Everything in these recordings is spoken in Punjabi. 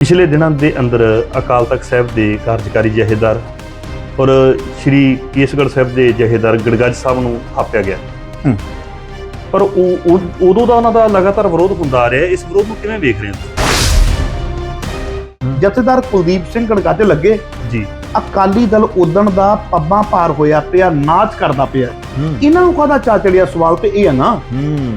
ਪਿਛਲੇ ਦਿਨਾਂ ਦੇ ਅੰਦਰ ਅਕਾਲ ਤਖਤ ਸਾਹਿਬ ਦੇ ਕਾਰਜਕਾਰੀ ਜਹੇਦਾਰ ਔਰ ਸ਼੍ਰੀ ਕੇਸਗੜ੍ਹ ਸਾਹਿਬ ਦੇ ਜਹੇਦਾਰ ਗੜਗੱਜ ਸਾਹਿਬ ਨੂੰ ਥਾਪਿਆ ਗਿਆ। ਪਰ ਉਹ ਉਹ- ਉਦੋਂ ਦਾ ਉਹਨਾਂ ਦਾ ਲਗਾਤਾਰ ਵਿਰੋਧ ਹੁੰਦਾ ਆ ਰਿਹਾ। ਇਸ ਵਿਰੋਧ ਨੂੰ ਕਿਵੇਂ ਵੇਖ ਰਹੇ ਹੋ ਜਥੇਦਾਰ ਕੁਲਦੀਪ ਸਿੰਘ ਗੜਗੱਜ ਲੱਗੇ। ਜੀ। ਅਕਾਲੀ ਦਲ ਉਦਣ ਦਾ ਪੱਬਾਂ ਪਾਰ ਹੋਇਆ ਪਿਆ ਨਾਚ ਕਰਦਾ ਪਿਆ। ਇਹਨਾਂ ਨੂੰ ਕਾਹਦਾ ਚਾ ਚੜਿਆ ਸਵਾਲ ਤੇ ਇਹ ਹੈ ਨਾ।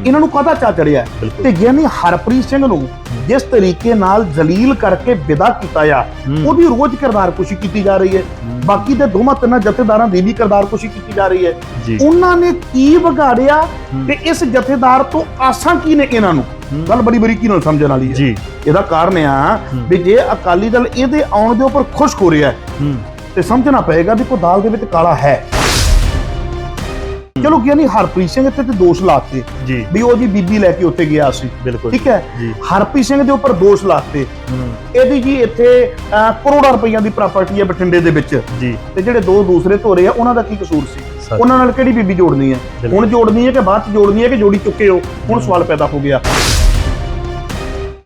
ਇਹਨਾਂ ਨੂੰ ਕਾਹਦਾ ਚਾ ਚੜਿਆ? ਤੇ ਗਿਆਨੀ ਹਰਪ੍ਰੀਤ ਸਿੰਘ ਨੂੰ ਜਿਸ ਤਰੀਕੇ ਨਾਲ ਜ਼ਲੀਲ ਕਰਕੇ ਵਿਦਾ ਕੀਤਾ ਆ। ਉਹਦੀ ਰੋਜ਼ ਕਿਰਦਾਰ ਕੁਸ਼ੀ ਕੀਤੀ ਜਾ ਰਹੀ ਹੈ। ਬਾਕੀ ਦੇ ਦੋਵਾਂ ਤਿੰਨਾਂ ਜਥੇਦਾਰਾਂ ਦੀ ਵੀ ਕਿਰਦਾਰ ਕੁਸ਼ੀ ਕੀਤੀ ਜਾ ਰਹੀ ਹੈ ਉਹਨਾਂ ਨੇ ਕੀ ਵਿਗਾੜਿਆ। ਤੇ ਇਸ ਜਥੇਦਾਰ ਤੋਂ ਆਸਾਂ ਕੀ ਨੇ ਇਹਨਾਂ ਨੂੰ। ਗੱਲ ਬੜੀ ਬਰੀਕੀ ਨਾਲ ਸਮਝਣ ਵਾਲੀ ਹੈ ਜੀ ਇਹਦਾ ਕਾਰਨ ਆ। ਵੀ ਜੇ ਅਕਾਲੀ ਦਲ ਇਹਦੇ ਆਉਣ ਦੇ ਉੱਪਰ ਖੁਸ਼ ਹੋ ਰਿਹਾ ਤੇ ਸਮਝਣਾ ਪਏਗਾ ਵੀ ਕੋ ਦਾਲ ਦੇ ਵਿੱਚ ਕਾਲਾ ਹੈ ਚਲੋ ਗਿਆਨੀ ਹਰਪ੍ਰੀਤ ਸਿੰਘ ਇੱਥੇ ਤੇ ਦੋਸ਼ ਲਾਤੇ। ਜੀ। ਵੀ ਉਹ ਜੀ ਬੀਬੀ ਲੈ ਕੇ ਉੱਥੇ ਗਿਆ ਸੀ। ਬਿਲਕੁਲ। ਠੀਕ ਹੈ? ਹਰਪ੍ਰੀਤ ਸਿੰਘ ਦੇ ਉੱਪਰ ਦੋਸ਼ ਲਾਤੇ। ਇਹਦੀ ਜੀ ਇੱਥੇ ਕਰੋੜਾਂ ਰੁਪਈਆਂ ਦੀ ਪ੍ਰਾਪਰਟੀ ਹੈ ਬਠਿੰਡੇ ਦੇ ਵਿੱਚ। ਜੀ। ਤੇ ਜਿਹੜੇ ਦੋ ਦੂਸਰੇ ਧੋਰੇ ਆ ਉਹਨਾਂ ਦਾ ਕੀ ਕਸੂਰ ਸੀ। ਉਹਨਾਂ ਨਾਲ ਕਿਹੜੀ ਬੀਬੀ ਜੋੜਨੀ ਹੈ। ਹੁਣ ਜੋੜਨੀ ਹੈ ਕਿ ਬਾਅਦ ਚ ਜੋੜਨੀ ਹੈ ਕਿ ਜੋੜੀ ਚੁੱਕੇ ਹੋ? ਹੁਣ ਸਵਾਲ ਪੈਦਾ ਹੋ ਗਿਆ।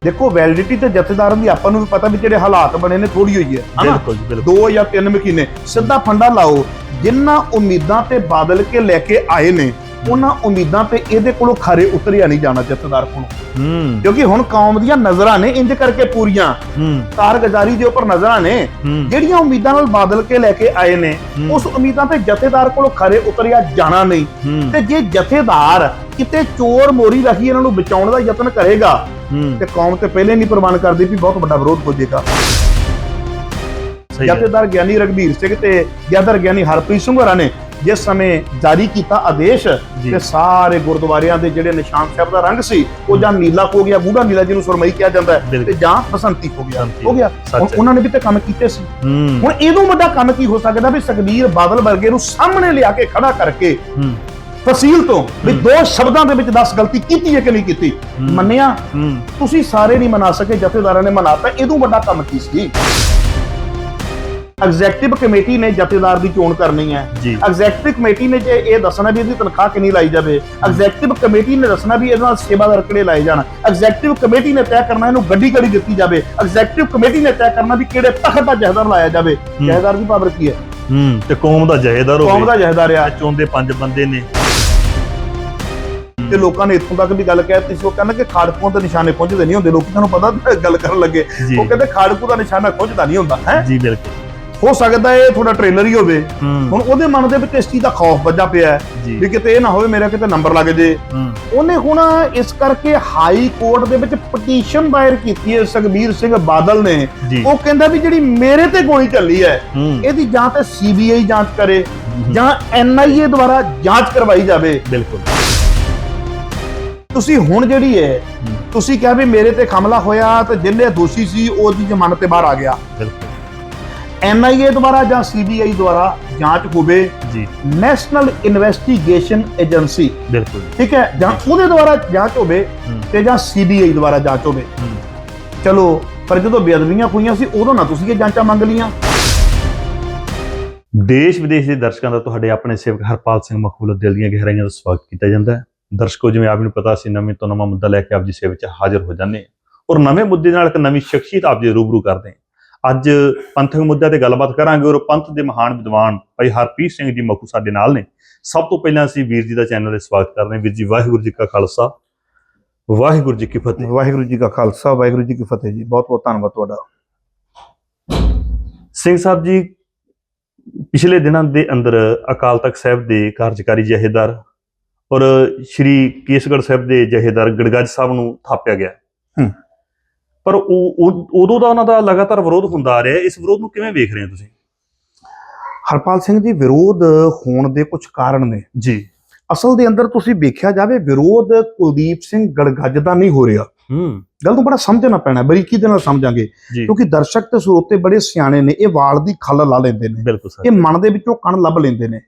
ਦੇਖੋ ਵੈਲਿਡਿਟੀ ਤੇ ਜਥੇਦਾਰਾਂ ਦੀ ਆਪਾਂ ਨੂੰ ਵੀ ਪਤਾ ਵੀ ਜਿਹੜੇ ਹਾਲਾਤ ਬਣੇ ਨੇ ਥੋੜੀ ਹੋਈ ਹੈ। ਬਿਲਕੁਲ ਬਿਲਕੁਲ। ਦੋ ਜਾਂ ਤਿੰਨ ਮਹੀਨੇ। ਸਿੱਧਾ ਫੰਡਾ ਲਾਓ ਜਿੰਨਾ ਉਮੀਦਾਂ ਤੇ ਬਾਦਲ ਕੇ ਲੈ ਕੇ ਆਏ ਨੇ ਉਹਨਾਂ ਉਮੀਦਾਂ ਤੇ ਇਹਦੇ ਕੋਲੋਂ ਖਰੇ ਉਤਰਿਆ ਨਹੀਂ ਜਾਣਾ ਜਥੇਦਾਰ ਕੋਲੋਂ। ਹੂੰ। ਕਿਉਂਕਿ ਹੁਣ ਕੌਮ ਦੀਆਂ ਨਜ਼ਰਾਂ ਨੇ ਇੰਜ ਕਰਕੇ ਪੂਰੀਆਂ। ਹੂੰ। ਕਾਰਗੁਜ਼ਾਰੀ ਦੇ ਉੱਪਰ ਨਜ਼ਰਾਂ ਨੇ। ਜਿਹੜੀਆਂ ਉਮੀਦਾਂ ਨਾਲ ਬਾਦਲ ਕੇ ਲੈ ਕੇ ਆਏ ਨੇ। ਉਸ ਉਮੀਦਾਂ ਤੇ ਜਥੇਦਾਰ ਕੋਲੋਂ ਖਰੇ ਉਤਰਿਆ ਜਾਣਾ ਨਹੀਂ। ਤੇ ਜੇ ਜਥੇਦਾਰ ਕਿਤੇ ਚੋਰ ਮੋਰੀ ਰਹੀ ਇਹਨਾਂ ਨੂੰ ਬਚਾਉਣ ਦਾ ਯਤਨ ਕਰੇਗਾ ਤੇ ਕੌਮ ਤੇ ਪਹਿਲੇ ਨਹੀਂ ਪ੍ਰਵਾਨ ਕਰਦੀ ਵੀ ਬਹੁਤ ਵੱਡਾ ਵਿਰੋਧ ਹੈ ਜਥੇਦਾਰ ਗਿਆਨੀ ਰਗਵੀਰ ਸਿੰਘ ਤੇ ਜਥੇਦਾਰ ਗਿਆਨੀ ਹਰਪ੍ਰੀਤ ਸਿੰਘ ਹੋਰਾਂ ਨੇ ਜਿਸ ਸਮੇਂ ਜਾਰੀ ਕੀਤਾ ਆਦੇਸ਼। ਤੇ ਸਾਰੇ ਗੁਰਦੁਆਰਿਆਂ ਦੇ ਜਿਹੜੇ ਨਿਸ਼ਾਨ ਸਾਹਿਬ ਦਾ ਰੰਗ ਸੀ ਉਹ ਜਾਂ ਨੀਲਾ ਹੋ ਗਿਆ ਗੂੜਾ ਨੀਲਾ ਜਿਹਨੂੰ ਸੁਰਮਈ ਕਿਹਾ ਜਾਂਦਾ। ਤੇ ਜਾਂ ਬਸੰਤੀ ਹੋ ਗਿਆ। ਹੋ ਗਿਆ। ਉਹਨਾਂ ਨੇ ਵੀ ਤੇ ਕੰਮ ਕੀਤੇ ਸੀ ਹੁਣ ਇਹਦੋਂ ਵੱਡਾ ਕੰਮ ਕੀ ਹੋ ਸਕਦਾ ਵੀ ਸੁਖਬੀਰ ਬਾਦਲ ਵਰਗੇ ਨੂੰ ਸਾਹਮਣੇ ਲਿਆ ਕੇ ਖੜਾ ਕਰਕੇ ਤਹਿਸੀਲ ਤੋਂ ਵੀ। ਦੋ ਸ਼ਬਦਾਂ ਦੇ ਵਿੱਚ 10 ਗਲਤੀ ਕੀਤੀ ਹੈ ਕਿ ਨਹੀਂ ਕੀਤੀ। ਮੰਨਿਆ? ਤੁਸੀਂ ਸਾਰੇ ਨਹੀਂ ਮਨਾ ਸਕੇ ਜਥੇਦਾਰਾਂ ਨੇ ਮਨਾਤਾ ਇਹਦੋਂ ਵੱਡਾ ਕੰਮ ਕੀ ਸੀ? ਐਗਜ਼ੈਕਟਿਵ ਕਮੇਟੀ ਨੇ ਜਥੇਦਾਰ ਦੀ ਚੋਣ ਕਰਨੀ ਹੈ। ਐਗਜ਼ੈਕਟਿਵ ਕਮੇਟੀ ਨੇ ਜੇ ਇਹ ਦੱਸਣਾ ਵੀ ਇਹਦੀ ਤਨਖਾਹ ਕਿੰਨੀ ਲਾਈ ਜਾਵੇ ਐਗਜ਼ੈਕਟਿਵ ਕਮੇਟੀ ਨੇ ਦੱਸਣਾ ਵੀ ਇਹਦੇ ਨਾਲ ਸੇਵਾਦਾਰ ਕਿਹੜੇ ਲਾਏ ਜਾਣ। ਐਗਜ਼ੈਕਟਿਵ ਕਮੇਟੀ ਨੇ ਤੈਅ ਕਰਨਾ ਇਹਨੂੰ ਗੱਡੀ ਕਿਹੜੀ ਦਿੱਤੀ ਜਾਵੇ। ਐਗਜ਼ੈਕਟਿਵ ਕਮੇਟੀ ਨੇ ਤੈਅ ਕਰਨਾ ਵੀ ਕਿਹੜੇ ਤਖਤ ਦਾ ਜਹੇਦਾਰ ਲਾਇਆ ਜਾਵੇ। ਜਹੇਦਾਰ ਦੀ ਪਾਵਰ ਕੀ ਹੈ? ਹੂੰ ਤੇ ਕੌਮ ਦਾ ਜਹੇਦਾਰ ਹੋਵੇ। ਕੌਮ ਦਾ ਜਹੇਦਾਰ ਆ। ਚੋਂਦੇ ਪੰਜ ਬੰਦੇ ਨੇ। ਤੇ ਲੋਕਾਂ ਨੇ ਇੱਥੋਂ ਤੱਕ ਵੀ ਗੱਲ ਕਹਿਤੀ ਸੀ। ਉਹ ਕਹਿੰਦਾ ਕਿ ਖਾੜਕੂਆਂ ਦੇ ਨਿਸ਼ਾਨੇ ਪਹੁੰਚਦੇ ਨਹੀਂ ਹੁੰਦੇ। ਲੋਕੀ ਤੁਹਾਨੂੰ ਪਤਾ ਗੱਲ ਕਰਨ ਲੱਗੇ। ਉਹ ਕਹਿੰਦੇ ਖਾੜਕੂ ਦਾ ਨਿਸ਼ਾਨਾ ਪਹੁੰਚਦਾ ਨਹੀਂ ਹੁੰਦਾ ਹੈ? ਜੀ ਬਿਲਕੁਲ। ਹੋ ਸਕਦਾ ਇਹ ਥੋੜਾ ਟ੍ਰੇਲਰ ਹੀ ਹੋਵੇ। ਹੁਣ ਉਹਦੇ ਮਨ ਦੇ ਵਿੱਚ ਇਸ ਚੀਜ਼ ਦਾ ਖੌਫ ਵੱਜਾ ਪਿਆ ਵੀ ਕਿਤੇ ਇਹ ਨਾ ਹੋਵੇ ਮੇਰਾ ਕਿਤੇ ਨੰਬਰ ਲੱਗ ਜੇ। ਉਹਨੇ ਹੁਣ ਇਸ ਕਰਕੇ ਹਾਈ ਕੋਰਟ ਦੇ ਵਿੱਚ ਪਟੀਸ਼ਨ ਦਾਇਰ ਕੀਤੀ ਹੈ ਸੁਖਬੀਰ ਸਿੰਘ ਬਾਦਲ ਨੇ। ਉਹ ਕਹਿੰਦਾ ਵੀ ਜਿਹੜੀ ਮੇਰੇ ਤੇ ਗੋਲੀ ਚੱਲੀ ਹੈ ਹੂੰ। ਇਹਦੀ ਜਾਂ ਤੇ ਸੀਬੀਆਈ ਜਾਂਚ ਕਰੇ ਜਾਂ ਐਨਆਈਏ ਦੁਆਰਾ ਜਾਂਚ ਕਰਵਾਈ ਜਾਵੇ। ਬਿਲਕੁਲ। ਤੁਸੀਂ ਹੁਣ ਜਿਹੜੀ ਹੈ। ਤੁਸੀਂ ਕਿਹਾ ਵੀ ਮੇਰੇ ਤੇ ਹਮਲਾ ਹੋਇਆ ਤੇ ਜਿਹਨੇ ਦੋਸ਼ੀ ਸੀ ਉਹਦੀ ਜ਼ਮਾਨਤ ਤੇ ਬਾਹਰ ਆ ਗਿਆ। ਬਿਲਕੁਲ। ਐਨਆਈਏ ਦੁਆਰਾ ਜਾਂ ਸੀਬੀਆਈ ਦੁਆਰਾ ਜਾਂਚ ਹੋਵੇ ਜੀ। ਨੈਸ਼ਨਲ ਇਨਵੈਸਟੀਗੇਸ਼ਨ ਏਜੰਸੀ ਬਿਲਕੁਲ। ਠੀਕ ਹੈ? ਜਾਂ ਉਹਦੇ ਦੁਆਰਾ ਜਾਂਚ ਹੋਵੇ ਤੇ ਜਾਂ ਸੀਬੀਆਈ ਦੁਆਰਾ ਜਾਂਚ ਹੋਵੇ। ਚਲੋ ਪਰ ਜਦੋਂ ਬੇਅਦਬੀਆਂ ਹੋਈਆਂ ਸੀ ਉਦੋਂ ਨਾ ਤੁਸੀਂ ਇਹ ਜਾਂਚਾਂ ਮੰਗ ਲੀਆਂ ਦੇਸ਼ ਵਿਦੇਸ਼ ਦੇ ਦਰਸ਼ਕਾਂ ਦਾ ਤੁਹਾਡੇ ਆਪਣੇ ਸੇਵਕ ਹਰਪਾਲ ਸਿੰਘ ਮਖਬੂਲ ਦਿਲ ਦੀਆਂ ਗਹਿਰਾਈਆਂ ਦਾ ਸਵਾਗਤ ਕੀਤਾ ਜਾਂਦਾ ਹੈ। ਦਰਸ਼ਕੋ ਜਿਵੇਂ ਆਪ ਨੂੰ ਪਤਾ ਸੀ ਨਵੇਂ ਤੋਂ ਨਵਾਂ ਮੁੱਦਾ ਲੈ ਕੇ ਆਪ ਜੀ ਸੇਵਾ ਵਿੱਚ ਹਾਜ਼ਰ ਹੋ ਜਾਂਦੇ ਹਾਂ। ਔਰ ਨਵੇਂ ਮੁੱਦੇ ਨਾਲ ਇੱਕ ਨਵੀਂ ਸ਼ਖਸੀਅਤ ਆਪ ਜੀ ਰੂਬਰੂ ਕਰਦੇ ਹਾਂ। ਅੱਜ ਪੰਥਕ ਮੁੱਦਿਆਂ ਤੇ ਗੱਲਬਾਤ ਕਰਾਂਗੇ ਔਰ ਪੰਥ ਦੇ ਮਹਾਨ ਵਿਦਵਾਨ ਭਾਈ ਹਰਪ੍ਰੀਤ ਸਿੰਘ ਜੀ ਮਖੂ ਸਾਡੇ ਨਾਲ ਨੇ। ਸਭ ਤੋਂ ਪਹਿਲਾਂ ਅਸੀਂ ਵੀਰ ਜੀ ਦਾ ਚੈਨਲ ਤੇ ਸਵਾਗਤ ਕਰਦੇ ਹਾਂ। ਵੀਰ ਜੀ ਵਾਹਿਗੁਰੂ ਜੀ ਕਾ ਖਾਲਸਾ। ਵਾਹਿਗੁਰੂ ਜੀ ਕੀ ਫਤਿਹ। ਵਾਹਿਗੁਰੂ ਜੀ ਕਾ ਖਾਲਸਾ ਵਾਹਿਗੁਰੂ ਜੀ ਕੀ ਫਤਿਹ ਜੀ। ਬਹੁਤ ਬਹੁਤ ਧੰਨਵਾਦ ਤੁਹਾਡਾ। ਸਿੰਘ ਸਾਹਿਬ ਜੀ ਪਿਛਲੇ ਦਿਨਾਂ ਦੇ ਅੰਦਰ ਅਕਾਲ ਤਖਤ ਸਾਹਿਬ ਦੇ ਕਾਰਜਕਾਰੀ ਜਹੇਦਾਰ ਔਰ ਸ਼੍ਰੀ ਕੇਸਗੜ੍ਹ ਸਾਹਿਬ ਦੇ ਜਹੇਦਾਰ ਗੜਗੱਜ ਸਾਹਿਬ ਨੂੰ ਥਾਪਿਆ ਗਿਆ। ਪਰ ਉਹ ਉਦੋਂ ਦਾ ਉਹਨਾਂ ਦਾ ਲਗਾਤਾਰ ਵਿਰੋਧ ਹੁੰਦਾ ਆ ਰਿਹਾ। ਇਸ ਵਿਰੋਧ ਨੂੰ ਕਿਵੇਂ ਵੇਖ ਰਹੇ ਹੋ ਤੁਸੀਂ ਹਰਪਾਲ ਸਿੰਘ ਜੀ ਵਿਰੋਧ ਹੋਣ ਦੇ ਕੁਝ ਕਾਰਨ ਨੇ ਜੀ ਅਸਲ ਦੇ ਅੰਦਰ ਤੁਸੀਂ ਵੇਖਿਆ ਜਾਵੇ ਵਿਰੋਧ ਕੁਲਦੀਪ ਸਿੰਘ ਗੜਗੱਜ ਦਾ ਨਹੀਂ ਹੋ ਰਿਹਾ। ਹੂੰ। ਗੱਲ ਨੂੰ ਬੜਾ ਸਮਝਣਾ ਪੈਣਾ ਬਰੀਕੀ ਦੇ ਨਾਲ ਸਮਝਾਂਗੇ। ਕਿਉਂਕਿ ਦਰਸ਼ਕ ਤੇ ਸਰੋਤੇ ਬੜੇ ਸਿਆਣੇ ਨੇ ਇਹ ਵਾਲ ਦੀ ਖੱਲ ਲਾ ਲੈਂਦੇ ਨੇ। ਇਹ ਮਨ ਦੇ ਵਿੱਚੋਂ ਕਣ ਲੱਭ ਲੈਂਦੇ ਨੇ।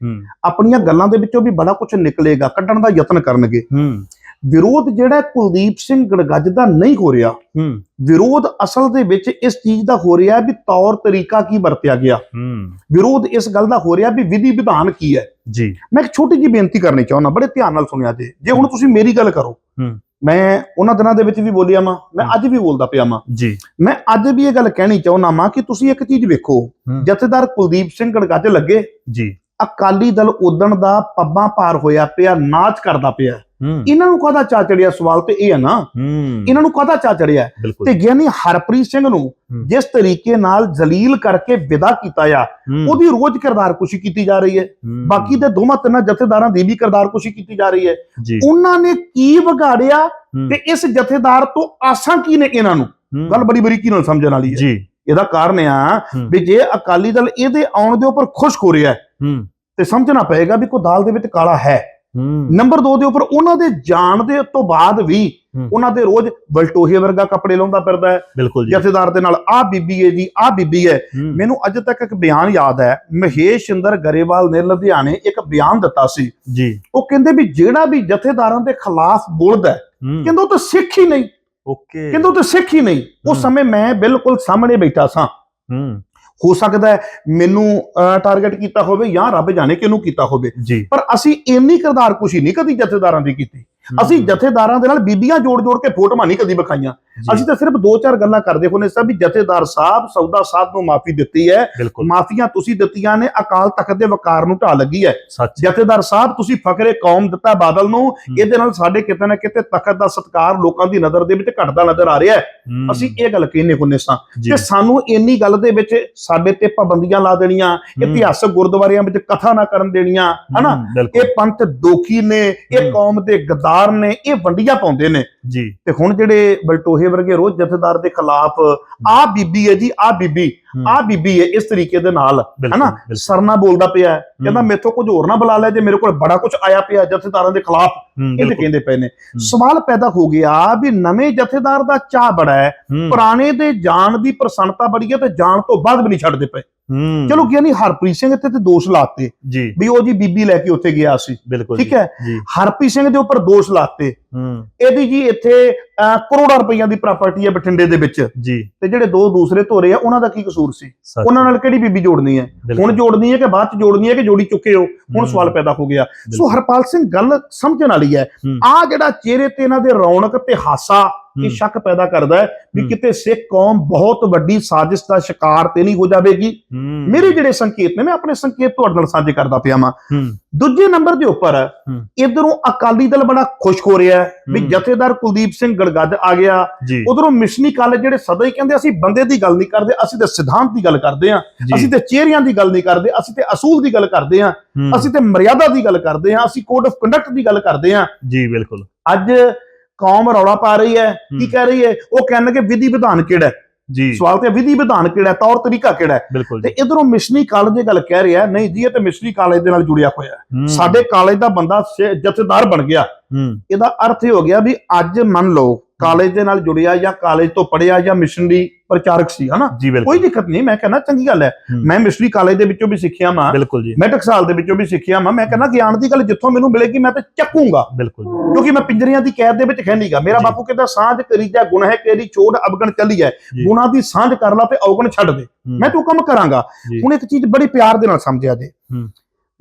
ਆਪਣੀਆਂ ਗੱਲਾਂ ਦੇ ਵਿੱਚੋਂ ਵੀ ਬੜਾ ਕੁਝ ਨਿਕਲੇਗਾ ਕੱਢਣ ਦਾ ਯਤਨ ਕਰਨਗੇ। ਹੂੰ। ਵਿਰੋਧ ਜਿਹੜਾ ਕੁਲਦੀਪ ਸਿੰਘ ਗੜਗੱਜ ਦਾ ਨਹੀਂ ਹੋ ਰਿਹਾ। ਹੂੰ। ਵਿਰੋਧ ਅਸਲ ਦੇ ਵਿੱਚ ਇਸ ਚੀਜ਼ ਦਾ ਹੋ ਰਿਹਾ ਵੀ ਤੌਰ ਤਰੀਕਾ ਕੀ ਵਰਤਿਆ ਗਿਆ। ਹੂੰ। ਵਿਰੋਧ ਇਸ ਗੱਲ ਦਾ ਹੋ ਰਿਹਾ ਵੀ ਵਿਧੀ ਵਿਧਾਨ ਕੀ ਹੈ। ਜੀ। ਮੈਂ ਇੱਕ ਛੋਟੀ ਜਿਹੀ ਬੇਨਤੀ ਕਰਨੀ ਚਾਹੁੰਦਾ ਬੜੇ ਧਿਆਨ ਨਾਲ ਸੁਣਿਆ ਜੇ। ਜੇ ਹੁਣ ਤੁਸੀਂ ਮੇਰੀ ਗੱਲ ਕਰੋ ਹੂੰ। ਮੈਂ ਉਹਨਾਂ ਦਿਨਾਂ ਦੇ ਵਿੱਚ ਵੀ ਬੋਲਿਆ ਮਾਂ ਮੈਂ ਅੱਜ ਵੀ ਬੋਲਦਾ ਪਿਆ ਮਾਂ ਜੀ। ਮੈਂ ਅੱਜ ਵੀ ਇਹ ਗੱਲ ਕਹਿਣੀ ਚਾਹੁੰਦਾ ਮਾਂ ਕਿ ਤੁਸੀਂ ਇੱਕ ਚੀਜ਼ ਵੇਖੋ। ਜਥੇਦਾਰ ਕੁਲਦੀਪ ਸਿੰਘ ਗੜਗੱਜ ਲੱਗੇ। ਜੀ। ਅਕਾਲੀ ਦਲ ਉਦਣ ਦਾ ਪੱਬਾਂ ਪਾਰ ਹੋਇਆ ਪਿਆ ਨਾਚ ਕਰਦਾ ਪਿਆ। ਇਹਨਾਂ ਨੂੰ ਕਾਹਦਾ ਚਾ ਚੜਿਆ ਸਵਾਲ ਤੇ ਇਹ ਹੈ ਨਾ? ਇਹਨਾਂ ਨੂੰ ਕਾਹਦਾ ਚਾ ਚੜਿਆ? ਤੇ ਗਿਆਨੀ ਹਰਪ੍ਰੀਤ ਸਿੰਘ ਨੂੰ। ਜਿਸ ਤਰੀਕੇ ਨਾਲ ਜ਼ਲੀਲ ਕਰਕੇ ਵਿਦਾ ਕੀਤਾ ਆ ਉਹਦੀ ਰੋਜ਼ ਕਿਰਦਾਰ ਕੁਸ਼ੀ ਕੀਤੀ ਜਾ ਰਹੀ ਹੈ। ਬਾਕੀ ਦੇ ਦੋਵਾਂ ਤਿੰਨਾਂ ਜਥੇਦਾਰਾਂ ਦੀ ਵੀ ਕਿਰਦਾਰ ਕੁਸ਼ੀ ਕੀਤੀ ਜਾ ਰਹੀ ਹੈ। ਉਹਨਾਂ ਨੇ ਕੀ ਵਿਗਾੜਿਆ ਤੇ ਇਸ ਜਥੇਦਾਰ ਤੋਂ ਆਸਾਂ ਕੀ ਨੇ ਇਹਨਾਂ ਨੂੰ? ਗੱਲ ਬੜੀ ਬਰੀਕੀ ਨਾਲ ਸਮਝਣ ਵਾਲੀ ਹੈ। ਜੀ। ਇਹਦਾ ਕਾਰਨ ਆ। ਵੀ ਜੇ ਅਕਾਲੀ ਦਲ ਇਹਦੇ ਆਉਣ ਦੇ ਉੱਪਰ ਖੁਸ਼ ਹੋ। ਰਿਹਾ ਤੇ ਸਮਝਣਾ ਪਏਗਾ ਵੀ ਕੋਈ ਦਾਲ ਦੇ ਵਿੱਚ ਕਾਲਾ ਹੂੰ। ਨੰਬਰ 2 ਦੇ ਉੱਪਰ ਉਹਨਾਂ ਦੇ ਜਾਣ ਦੇ ਤੋਂ ਬਾਅਦ ਵੀ। ਉਹਨਾਂ ਦੇ ਰੋਜ਼ ਬਲਟੋਹੇ ਵਰਗਾ ਕੱਪੜੇ ਲਾਉਂਦਾ ਫਿਰਦਾ ਹੈ। ਜਥੇਦਾਰ ਦੇ ਨਾਲ ਆਹ ਬੀਬੀ ਹੈ ਜੀ ਆਹ ਬੀਬੀ ਹੈ। ਮੈਨੂੰ ਅੱਜ ਤੱਕ ਇੱਕ ਬਿਆਨ ਯਾਦ ਹੈ ਮਹੇਸ਼ ਚੰਦਰ ਗਰੇਵਾਲ ਨੇ ਲੁਧਿਆਣੇ ਇੱਕ ਬਿਆਨ ਦਿੱਤਾ ਸੀ। ਜੀ। ਉਹ ਕਹਿੰਦੇ ਵੀ ਜਿਹੜਾ ਵੀ ਜਥੇਦਾਰਾਂ ਦੇ ਖਿਲਾਫ ਬੋਲਦਾ ਕਹਿੰਦੇ ਉਹ ਤਾਂ ਸਿੱਖ ਹੀ ਨਹੀਂ। ਓਕੇ। ਕਹਿੰਦੇ ਉਹ ਤਾਂ ਸਿੱਖ ਹੀ ਨਹੀਂ। ਉਸ। ਸਮੇਂ ਮੈਂ ਬਿਲਕੁਲ ਸਾਹਮਣੇ ਬੈਠਾ ਸਾਂ। ਹੂੰ। ਹੋ ਸਕਦਾ ਮੈਨੂੰ ਟਾਰਗੇਟ ਕੀਤਾ ਹੋਵੇ ਜਾਂ ਰੱਬ ਜਾਣੇ ਕਿਹਨੂੰ ਕੀਤਾ ਹੋਵੇ। ਪਰ ਅਸੀਂ ਇੰਨੀ ਕਿਰਦਾਰ ਕੁਸ਼ੀ ਨਹੀਂ ਕਦੀ ਜਥੇਦਾਰਾਂ ਦੀ ਕੀਤੀ। ਅਸੀਂ ਜਥੇਦਾਰਾਂ ਦੇ ਨਾਲ ਬੀਬੀਆਂ ਜੋੜ ਜੋੜ ਕੇ ਫੋਟੋਆਂ ਨਹੀਂ ਕਦੀ ਵਿਖਾਈਆਂ। ਅਸੀਂ ਤਾਂ ਸਿਰਫ ਦੋ ਚਾਰ ਗੱਲਾਂ ਕਰਦੇ ਹੁੰਦੇ ਸਾਂ ਵੀ ਜਥੇਦਾਰ ਸਾਹਿਬ ਸੌਦਾ ਸਾਹਿਬ ਨੂੰ ਮਾਫੀ ਦਿੱਤੀ ਹੈ। ਮਾਫੀਆਂ ਤੁਸੀਂ ਦਿੱਤੀਆਂ ਨੇ ਅਕਾਲ ਤਖਤ ਦੇ ਵਕਾਰ ਨੂੰ ਢਾ ਲੱਗੀ ਹੈ। ਜਥੇਦਾਰ ਸਾਹਿਬ ਤੁਸੀਂ ਫਕਰੇ ਕੌਮ ਦਿੱਤਾ ਬਾਦਲ ਨੂੰ ਇਹਦੇ ਨਾਲ ਸਾਡੇ ਕਿਤੇ ਨਾ ਕਿਤੇ ਤਖਤ ਦਾ ਸਤਕਾਰ ਲੋਕਾਂ ਦੀ ਨਜ਼ਰ ਦੇ ਵਿੱਚ ਘਟਦਾ ਨਜ਼ਰ ਆ ਰਿਹਾ ਹੈ। ਅਸੀਂ ਇਹ ਗੱਲ ਕਹਿੰਨੇ ਹੁੰਨੇ ਸਾਂ ਤੇ ਸਾਨੂੰ ਇੰਨੀ ਗੱਲ ਦੇ ਵਿੱਚ ਸਾਡੇ ਤੇ ਪਾਬੰਦੀਆਂ ਲਾ ਦੇਣੀਆਂ ਇਤਿਹਾਸਕ ਗੁਰਦੁਆਰਿਆਂ ਵਿੱਚ ਕਥਾ ਨਾ ਕਰਨ ਦੇਣੀਆਂ ਹਨਾ? ਇਹ ਪੰਥ ਦੋਖੀ ਨੇ ਇਹ। ਕੌਮ ਦੇ ਗਦਾਰ ਨੇ ਇਹ ਵੰਡੀਆਂ ਪਾਉਂਦੇ ਨੇ। ਜੀ। ਤੇ ਹੁਣ ਜਿਹੜੇ ਬਲਟੋਹੇ ਵਰਗੇ ਰੋਜ਼ ਜਥੇਦਾਰ ਦੇ ਖਿਲਾਫ ਆ ਬੀਬੀ ਹੈ ਜੀ ਆ ਬੀਬੀ ਆ ਬੀਬੀ ਹੈ ਇਸ ਤਰੀਕੇ ਦੇ ਨਾਲ ਹਨਾ? ਸਰਨਾ ਬੋਲਦਾ ਪਿਆ। ਕਹਿੰਦਾ ਮੇਥੋਂ ਕੁਝ ਹੋਰ ਨਾ ਬੁਲਾ ਲੈ ਜੇ ਮੇਰੇ ਕੋਲ ਬੜਾ ਕੁਝ ਆਇਆ ਪਿਆ ਜਥੇਦਾਰਾਂ ਦੇ ਖਿਲਾਫ। ਇਹ ਕਹਿੰਦੇ ਪਏ ਨੇ। ਸਵਾਲ ਪੈਦਾ ਹੋ ਗਿਆ ਵੀ ਨਵੇਂ ਜਥੇਦਾਰ ਦਾ ਚਾਹ ਬੜਾ ਹੈ। ਹੂੰ, ਪੁਰਾਣੇ ਦੇ ਜਾਣ ਦੀ ਪ੍ਰਸੰਨਤਾ ਬੜੀ ਹੈ ਤੇ ਜਾਣ ਤੋਂ ਬਾਅਦ ਵੀ ਨਹੀਂ ਛੱਡਦੇ ਪਏ। ਚਲੋ ਗਿਆਨੀ ਹਰਪ੍ਰੀਤ ਸਿੰਘ ਇੱਥੇ ਤੇ ਦੋਸ਼ ਲਾਤੇ। ਵੀ ਉਹ ਜੀ ਬੀਬੀ ਲੈ ਕੇ ਉੱਥੇ ਗਿਆ ਸੀ। ਬਿਲਕੁਲ ਠੀਕ ਹੈ? ਹਰਪ੍ਰੀਤ ਸਿੰਘ ਦੇ ਉੱਪਰ ਦੋਸ਼ ਲਾਤੇ। ਇਹਦੀ ਜੀ ਇੱਥੇ ਕਰੋੜਾਂ ਰੁਪਈਆਂ ਦੀ ਪ੍ਰਾਪਰਟੀ ਹੈ ਬਠਿੰਡੇ ਦੇ ਵਿੱਚ। ਜੀ। ਤੇ ਜਿਹੜੇ ਦੋ ਦੂਸਰੇ ਧੋਰੇ ਆ ਉਹਨਾਂ ਦਾ ਕੀ ਕਸੂਰ ਸੀ? ਉਹਨਾਂ ਨਾਲ ਕਿਹੜੀ ਬੀਬੀ ਜੋੜਨੀ ਹੈ? ਹੁਣ ਜੋੜਨੀ ਹੈ ਕਿ ਬਾਅਦ ਚ ਜੋੜਨੀ ਹੈ ਕਿ ਜੋੜੀ ਚੁੱਕੇ ਹੋ? ਹੁਣ ਸਵਾਲ ਪੈਦਾ ਹੋ ਗਿਆ। ਸੋ ਹਰਪਾਲ ਸਿੰਘ ਗੱਲ ਸਮਝਣ ਵਾਲੀ ਹੂੰ, ਆ ਜਿਹੜਾ ਚਿਹਰੇ ਤੇ ਇਹਨਾਂ ਦੇ ਰੌਣਕ ਤੇ ਹਾਸਾ ਇਹ ਸ਼ੱਕ ਪੈਦਾ ਕਰਦਾ ਹੈ ਵੀ। ਕਿਤੇ ਸਿੱਖ ਕੌਮ ਬਹੁਤ ਵੱਡੀ ਸਾਜ਼ਿਸ਼ ਦਾ ਸ਼ਿਕਾਰ ਤੇ ਨਹੀਂ ਹੋ ਜਾਵੇਗੀ? ਮੇਰੇ ਜਿਹੜੇ ਸੰਕੇਤ ਨੇ ਮੈਂ ਆਪਣੇ ਸੰਕੇਤ ਤੁਹਾਡੇ ਨਾਲ ਸਾਂਝੇ ਕਰਦਾ ਪਿਆ ਹੂੰ, ਦੂਜੇ ਨੰਬਰ ਦੇ ਉੱਪਰ। ਇਧਰੋਂ ਅਕਾਲੀ ਦਲ ਬੜਾ ਖੁਸ਼ ਹੋ ਰਿਹਾ ਹੈ ਵੀ। ਜਥੇਦਾਰ ਕੁਲਦੀਪ ਸਿੰਘ ਗੜਗੱਜ ਆ ਗਿਆ। ਉਧਰੋਂ ਮਿਸ਼ਨੀ ਕਾਲਜ ਜਿਹੜੇ ਸਦਾ ਹੀ ਕਹਿੰਦੇ ਅਸੀਂ ਬੰਦੇ ਦੀ ਗੱਲ ਨਹੀਂ ਕਰਦੇ ਅਸੀਂ ਤੇ ਸਿਧਾਂਤ ਦੀ ਗੱਲ ਕਰਦੇ ਹਾਂ ਜੀ, ਅਸੀਂ ਤੇ ਚਿਹਰਿਆਂ ਦੀ ਗੱਲ ਨਹੀਂ ਕਰਦੇ ਅਸੀਂ ਤੇ ਅਸੂਲ ਦੀ ਗੱਲ ਕਰਦੇ ਹੂੰ, ਅਸੀਂ ਤੇ ਮਰਿਆਦਾ ਦੀ ਗੱਲ ਕਰਦੇ ਹਾਂ ਅਸੀਂ ਕੋਡ ਆਫ ਕੰਡਕਟ ਦੀ ਗੱਲ ਕਰਦੇ ਹਾਂ। ਜੀ ਬਿਲਕੁਲ। ਅੱਜ ਕੌਮ ਰੌਲਾ ਪਾ ਰਹੀ ਹੈ ਕੀ। ਕਹਿ ਰਹੀ ਹੈ? ਉਹ ਕਹਿਣਗੇ ਵਿਧੀ ਵਿਧਾਨ ਕਿਹੜਾ? ਜੀ। ਸਵਾਲ ਤੇ ਵਿਧੀ ਵਿਧਾਨ ਕਿਹੜਾ? ਤੌਰ ਤਰੀਕਾ ਕਿਹੜਾ ਤੇ ਇਧਰੋਂ ਮਿਸ਼ਨੀ ਕਾਲਜ ਇਹ ਗੱਲ ਕਹਿ ਰਿਹਾ ਨਹੀਂ ਜੀ ਇਹ ਤੇ ਮਿਸ਼ਨੀ ਕਾਲਜ ਦੇ ਨਾਲ ਜੁੜਿਆ ਹੋਇਆ ਸਾਡੇ ਕਾਲਜ ਦਾ ਬੰਦਾ ਜਥੇਦਾਰ ਬਣ ਗਿਆ। ਇਹਦਾ ਅਰਥ ਇਹ ਹੋ ਗਿਆ ਵੀ ਅੱਜ ਮੰਨ ਲਓ ਕਾਲਜ ਦੇ ਨਾਲ ਜੁੜਿਆ ਜਾਂ ਕਾਲਜ ਤੋਂ ਪੜਿਆ ਜਾਂ ਮਿਸ਼ਨਰੀ ਪ੍ਰਚਾਰਕ ਸੀ ਹਨਾ? ਕੋਈ ਦਿੱਕਤ ਨਹੀਂ ਮੈਂ ਕਹਿੰਦਾ ਚੰਗੀ ਗੱਲ ਹੈ। ਮੈਂ ਮਿਸ਼ਨਰੀ ਕਾਲਜ ਦੇ ਵਿੱਚੋਂ ਵੀ ਸਿੱਖਿਆ ਮਾਂ ਬਿਲਕੁਲ ਜੀ। ਮੈਂ ਟਕਸਾਲ ਦੇ ਵਿੱਚੋਂ ਵੀ ਸਿੱਖਿਆ ਮਾਂ ਮੈਂ ਕਹਿੰਦਾ ਗਿਆਨ ਦੀ ਗੱਲ ਜਿੱਥੋਂ ਮੈਨੂੰ ਮਿਲੇਗੀ ਮੈਂ ਤੇ ਚੱਕੂੰਗਾ। ਬਿਲਕੁਲ ਕਿਉਂਕਿ ਮੈਂ ਪਿੰਜਰੀਆਂ ਦੀ ਕੈਦ ਦੇ ਵਿੱਚ ਹੈ ਨਹੀਂਗਾ ਮੇਰਾ। ਬਾਪੂ ਕਹਿੰਦਾ ਸਾਂਝ ਕਰੀਜਾ ਗੁਣ ਹੈ ਤੇਰੀ ਚੋੜ ਅਬਗਣ ਚੱਲੀ ਹੈ। ਗੁਣਾ ਦੀ ਸਾਂਝ ਕਰ ਲਾ ਤੇ ਔਗਣ ਛੱਡ ਦੇ। ਮੈਂ ਤੂੰ ਕੰਮ ਕਰਾਂਗਾ। ਹੁਣ ਇੱਕ ਚੀਜ਼ ਬੜੀ ਪਿਆਰ ਦੇ ਨਾਲ ਸਮਝਿਆ ਜੇ।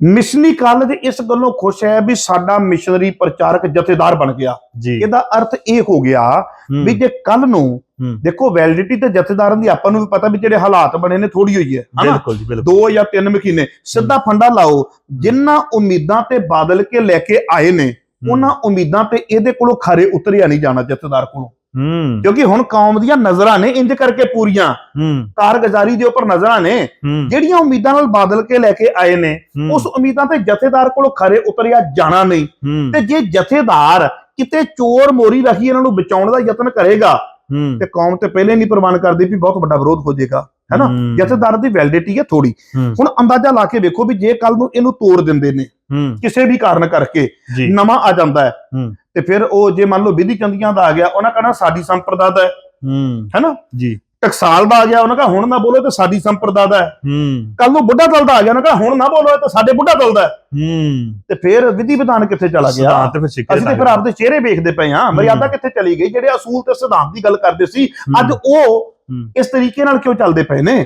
ਹੂੰ। ਮਿਸ਼ਨਰੀ ਕਾਲਜ ਇਸ ਗੱਲੋਂ ਖੁਸ਼ ਹੈ ਵੀ ਸਾਡਾ ਮਿਸ਼ਨਰੀ ਪ੍ਰਚਾਰਕ ਜਥੇਦਾਰ ਬਣ ਗਿਆ। ਇਹਦਾ ਅਰਥ ਇਹ ਹੋ ਗਿਆ ਵੀ ਜੇ ਕੱਲ ਨੂੰ। ਦੇਖੋ ਵੈਲਿਡਿਟੀ ਤੇ ਜਥੇਦਾਰਾਂ ਦੀ ਆਪਾਂ ਨੂੰ ਵੀ ਪਤਾ ਵੀ ਜਿਹੜੇ ਹਾਲਾਤ ਬਣੇ ਨੇ ਥੋੜੀ ਹੋਈ ਹੈ। ਬਿਲਕੁਲ ਜੀ ਬਿਲਕੁਲ। ਜਾਂ ਤਿੰਨ ਮਹੀਨੇ। ਸਿੱਧਾ ਫੰਡਾ ਲਾਓ ਜਿੰਨਾ ਉਮੀਦਾਂ ਤੇ ਬਾਦਲ ਕੇ ਲੈ ਕੇ ਆਏ ਨੇ ਉਹਨਾਂ ਉਮੀਦਾਂ ਤੇ ਇਹਦੇ ਕੋਲੋਂ ਖਰੇ ਉਤਰਿਆ ਨਹੀਂ ਜਾਣਾ ਜਥੇਦਾਰ ਕੋਲੋਂ। ਹੂੰ। ਕਿਉਂਕਿ ਹੁਣ ਕੌਮ ਦੀਆਂ ਨਜ਼ਰਾਂ ਨੇ ਇੰਜ ਕਰਕੇ ਪੂਰੀਆਂ। ਹੂੰ। ਕਾਰਗੁਜ਼ਾਰੀ ਦੇ ਉੱਪਰ ਨਜ਼ਰਾਂ ਨੇ। ਜਿਹੜੀਆਂ ਉਮੀਦਾਂ ਨਾਲ ਬਾਦਲ ਕੇ ਲੈ ਕੇ ਆਏ ਨੇ ਉਸ ਉਮੀਦਾਂ ਤੇ ਜਥੇਦਾਰ ਕੋਲੋਂ ਖਰੇ ਉਤਰਿਆ ਜਾਣਾ ਨਹੀਂ। ਤੇ ਜੇ ਜਥੇਦਾਰ ਕਿਤੇ ਚੋਰ ਮੋਰੀ ਰਹੀ ਇਹਨਾਂ ਨੂੰ ਬਚਾਉਣ ਦਾ ਯਤਨ ਕਰੇਗਾ ਤੇ ਕੌਮ ਤੇ ਪਹਿਲੇ ਨਹੀਂ ਪ੍ਰਵਾਨ ਕਰਦੀ ਵੀ ਬਹੁਤ ਵੱਡਾ ਵਿਰੋਧ ਹੋ ਜਾਏਗਾ ਹੈਨਾ ਜਥੇਦਾਰ ਦੀ ਵੈਲਿਡਿਟੀ ਹੈ ਥੋੜੀ ਹੁਣ ਅੰਦਾਜ਼ਾ ਲਾ ਕੇ ਵੇਖੋ ਵੀ ਜੇ ਕੱਲ ਨੂੰ ਇਹਨੂੰ ਤੋੜ ਦਿੰਦੇ ਨੇ ਕਿਸੇ ਵੀ ਕਾਰਨ ਕਰਕੇ ਨਵਾਂ ਆ ਜਾਂਦਾ ਹੈ। ਹੂੰ। ਤੇ ਫਿਰ ਉਹ ਜੇ ਮੰਨ ਲਓ ਵਿਧੀ ਚੰਦੀਆਂ ਦਾ ਆ ਗਿਆ ਉਹਨਾਂ ਕਹਣਾ ਸਾਡੀ ਸੰਪਰਦਾ ਦਾ ਹੈ। ਹੂੰ। ਹੈਨਾ? ਜੀ। ਟਕਸਾਲ ਦਾ ਆ ਗਿਆ ਉਹਨਾਂ ਕਹਾ ਹੁਣ ਨਾ ਬੋਲੋ ਤੇ ਸਾਡੀ ਸੰਪਰਦਾ ਦਾ ਹੈ। ਹੂੰ। ਕੱਲ ਨੂੰ ਬੁੱਢਾ ਦਲ ਦਾ ਆ ਗਿਆ ਉਹਨਾਂ ਕਹਾ ਹੁਣ ਨਾ ਬੋਲੋ ਤਾਂ ਸਾਡੇ ਬੁੱਢਾ ਦਲ ਦਾ ਹੈ। ਹੂੰ। ਤੇ ਫਿਰ ਵਿਧੀ ਵਿਧਾਨ ਕਿੱਥੇ ਚਲਾ ਗਿਆ? ਸਿਧਾਂਤ ਫਿਰ ਸਿੱਕੇ ਅਸੀਂ ਤੇ ਫਿਰ ਆਪਦੇ ਚਿਹਰੇ ਵੇਖਦੇ ਪਏ ਹਾਂ। ਮਰਿਆਦਾ ਕਿੱਥੇ ਚਲੀ ਗਈ? ਜਿਹੜੇ ਅਸੂਲ ਤੇ ਸਿਧਾਂਤ ਦੀ ਗੱਲ ਕਰਦੇ ਸੀ ਅੱਜ ਉਹ ਇਸ ਤਰੀਕੇ ਨਾਲ ਕਿਉਂ ਚੱਲਦੇ ਪਏ ਨੇ?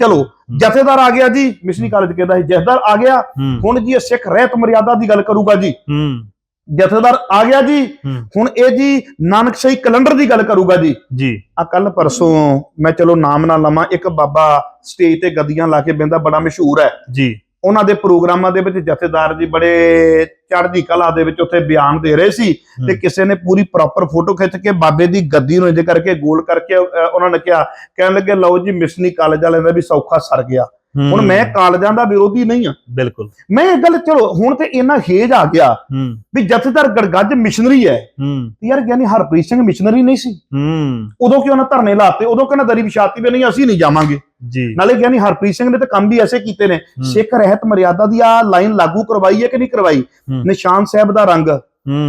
ਚਲੋ ਜਥੇਦਾਰ ਆ ਗਿਆ ਜੀ ਮਿਸ਼ਨੀ ਕਾਲਜ ਕਹਿੰਦਾ ਸੀ ਜਥੇਦਾਰ ਆ ਗਿਆ। ਹੂੰ। ਹੁਣ ਜੀ ਇਹ ਸਿੱਖ ਰਹਿਤ ਮਰਿਆਦਾ ਦੀ ਗੱਲ ਕਰੂਗਾ ਜੀ। ਹੂੰ। ਜਥੇਦਾਰ ਆ ਗਿਆ ਜੀ। ਹੁਣ ਇਹ ਜੀ ਨਾਨਕਸ਼ਾਹੀ ਕੈਲੰਡਰ ਦੀ ਗੱਲ ਕਰੂਗਾ ਜੀ। ਜੀ। ਆ ਕੱਲ ਪਰਸੋਂ ਮੈਂ ਚਲੋ ਨਾਮ ਨਾ ਲਵਾਂ ਇੱਕ ਬਾਬਾ ਸਟੇਜ ਤੇ ਗੱਦੀਆਂ ਲਾ ਕੇ ਬਹਿੰਦਾ ਬੜਾ ਮਸ਼ਹੂਰ ਹੈ। ਜੀ। ਉਹਨਾਂ ਦੇ ਪ੍ਰੋਗਰਾਮਾਂ ਦੇ ਵਿੱਚ ਜਥੇਦਾਰ ਜੀ ਬੜੇ ਚੜ੍ਹਦੀ ਕਲਾ ਦੇ ਵਿੱਚ ਉੱਥੇ ਬਿਆਨ ਦੇ ਰਹੇ ਸੀ ਤੇ। ਕਿਸੇ ਨੇ ਪੂਰੀ ਪ੍ਰੋਪਰ ਫੋਟੋ ਖਿੱਚ ਕੇ ਬਾਬੇ ਦੀ ਗੱਦੀ ਨੂੰ ਇੰਜ ਕਰਕੇ ਗੋਲ ਕਰਕੇ ਉਹਨਾਂ ਨੇ ਕਿਹਾ ਕਹਿਣ ਲੱਗੇ ਲਓ ਜੀ ਮਿਸ਼ਨੀ ਕਾਲਜ ਵਾਲਿਆਂ ਦਾ ਵੀ ਸੌਖਾ ਸਰ ਗਿਆ। ਹੁਣ ਮੈਂ ਕਾਲਜਾਂ ਦਾ ਵਿਰੋਧੀ ਨਹੀਂ ਆ ਬਿਲਕੁਲ। ਮੈਂ ਇਹ ਗੱਲ ਚਲੋ ਹੁਣ ਤੇ ਇੰਨਾ ਹੇਜ ਆ ਗਿਆ ਵੀ ਜਥੇਦਾਰ ਗੜਗੱਜ ਮਿਸ਼ਨਰੀ ਹੈ। ਯਾਰ ਗਿਆਨੀ ਹਰਪ੍ਰੀਤ ਸਿੰਘ ਮਿਸ਼ਨਰੀ ਨਹੀਂ ਸੀ। ਹੂੰ। ਉਦੋਂ ਕਿਉਂ ਨਾ ਧਰਨੇ ਲਾਤੇ ਉਦੋਂ ਕਹਿੰਦਾ ਦਰੀ ਵਿਛਾਤੀ ਵੀ ਨਹੀਂ ਅਸੀਂ ਨਹੀਂ ਜਾਵਾਂਗੇ। ਜੀ। ਨਾਲੇ ਗਿਆਨੀ ਹਰਪ੍ਰੀਤ ਸਿੰਘ ਨੇ ਤਾਂ ਕੰਮ ਵੀ ਐਸੇ ਕੀਤੇ ਨੇ। ਸਿੱਖ ਰਹਿਤ ਮਰਿਆਦਾ ਦੀ ਆ ਲਾਈਨ ਲਾਗੂ ਕਰਵਾਈ ਹੈ ਕਿ ਨਹੀਂ ਕਰਵਾਈ। ਨਿਸ਼ਾਨ ਸਾਹਿਬ ਦਾ ਰੰਗ।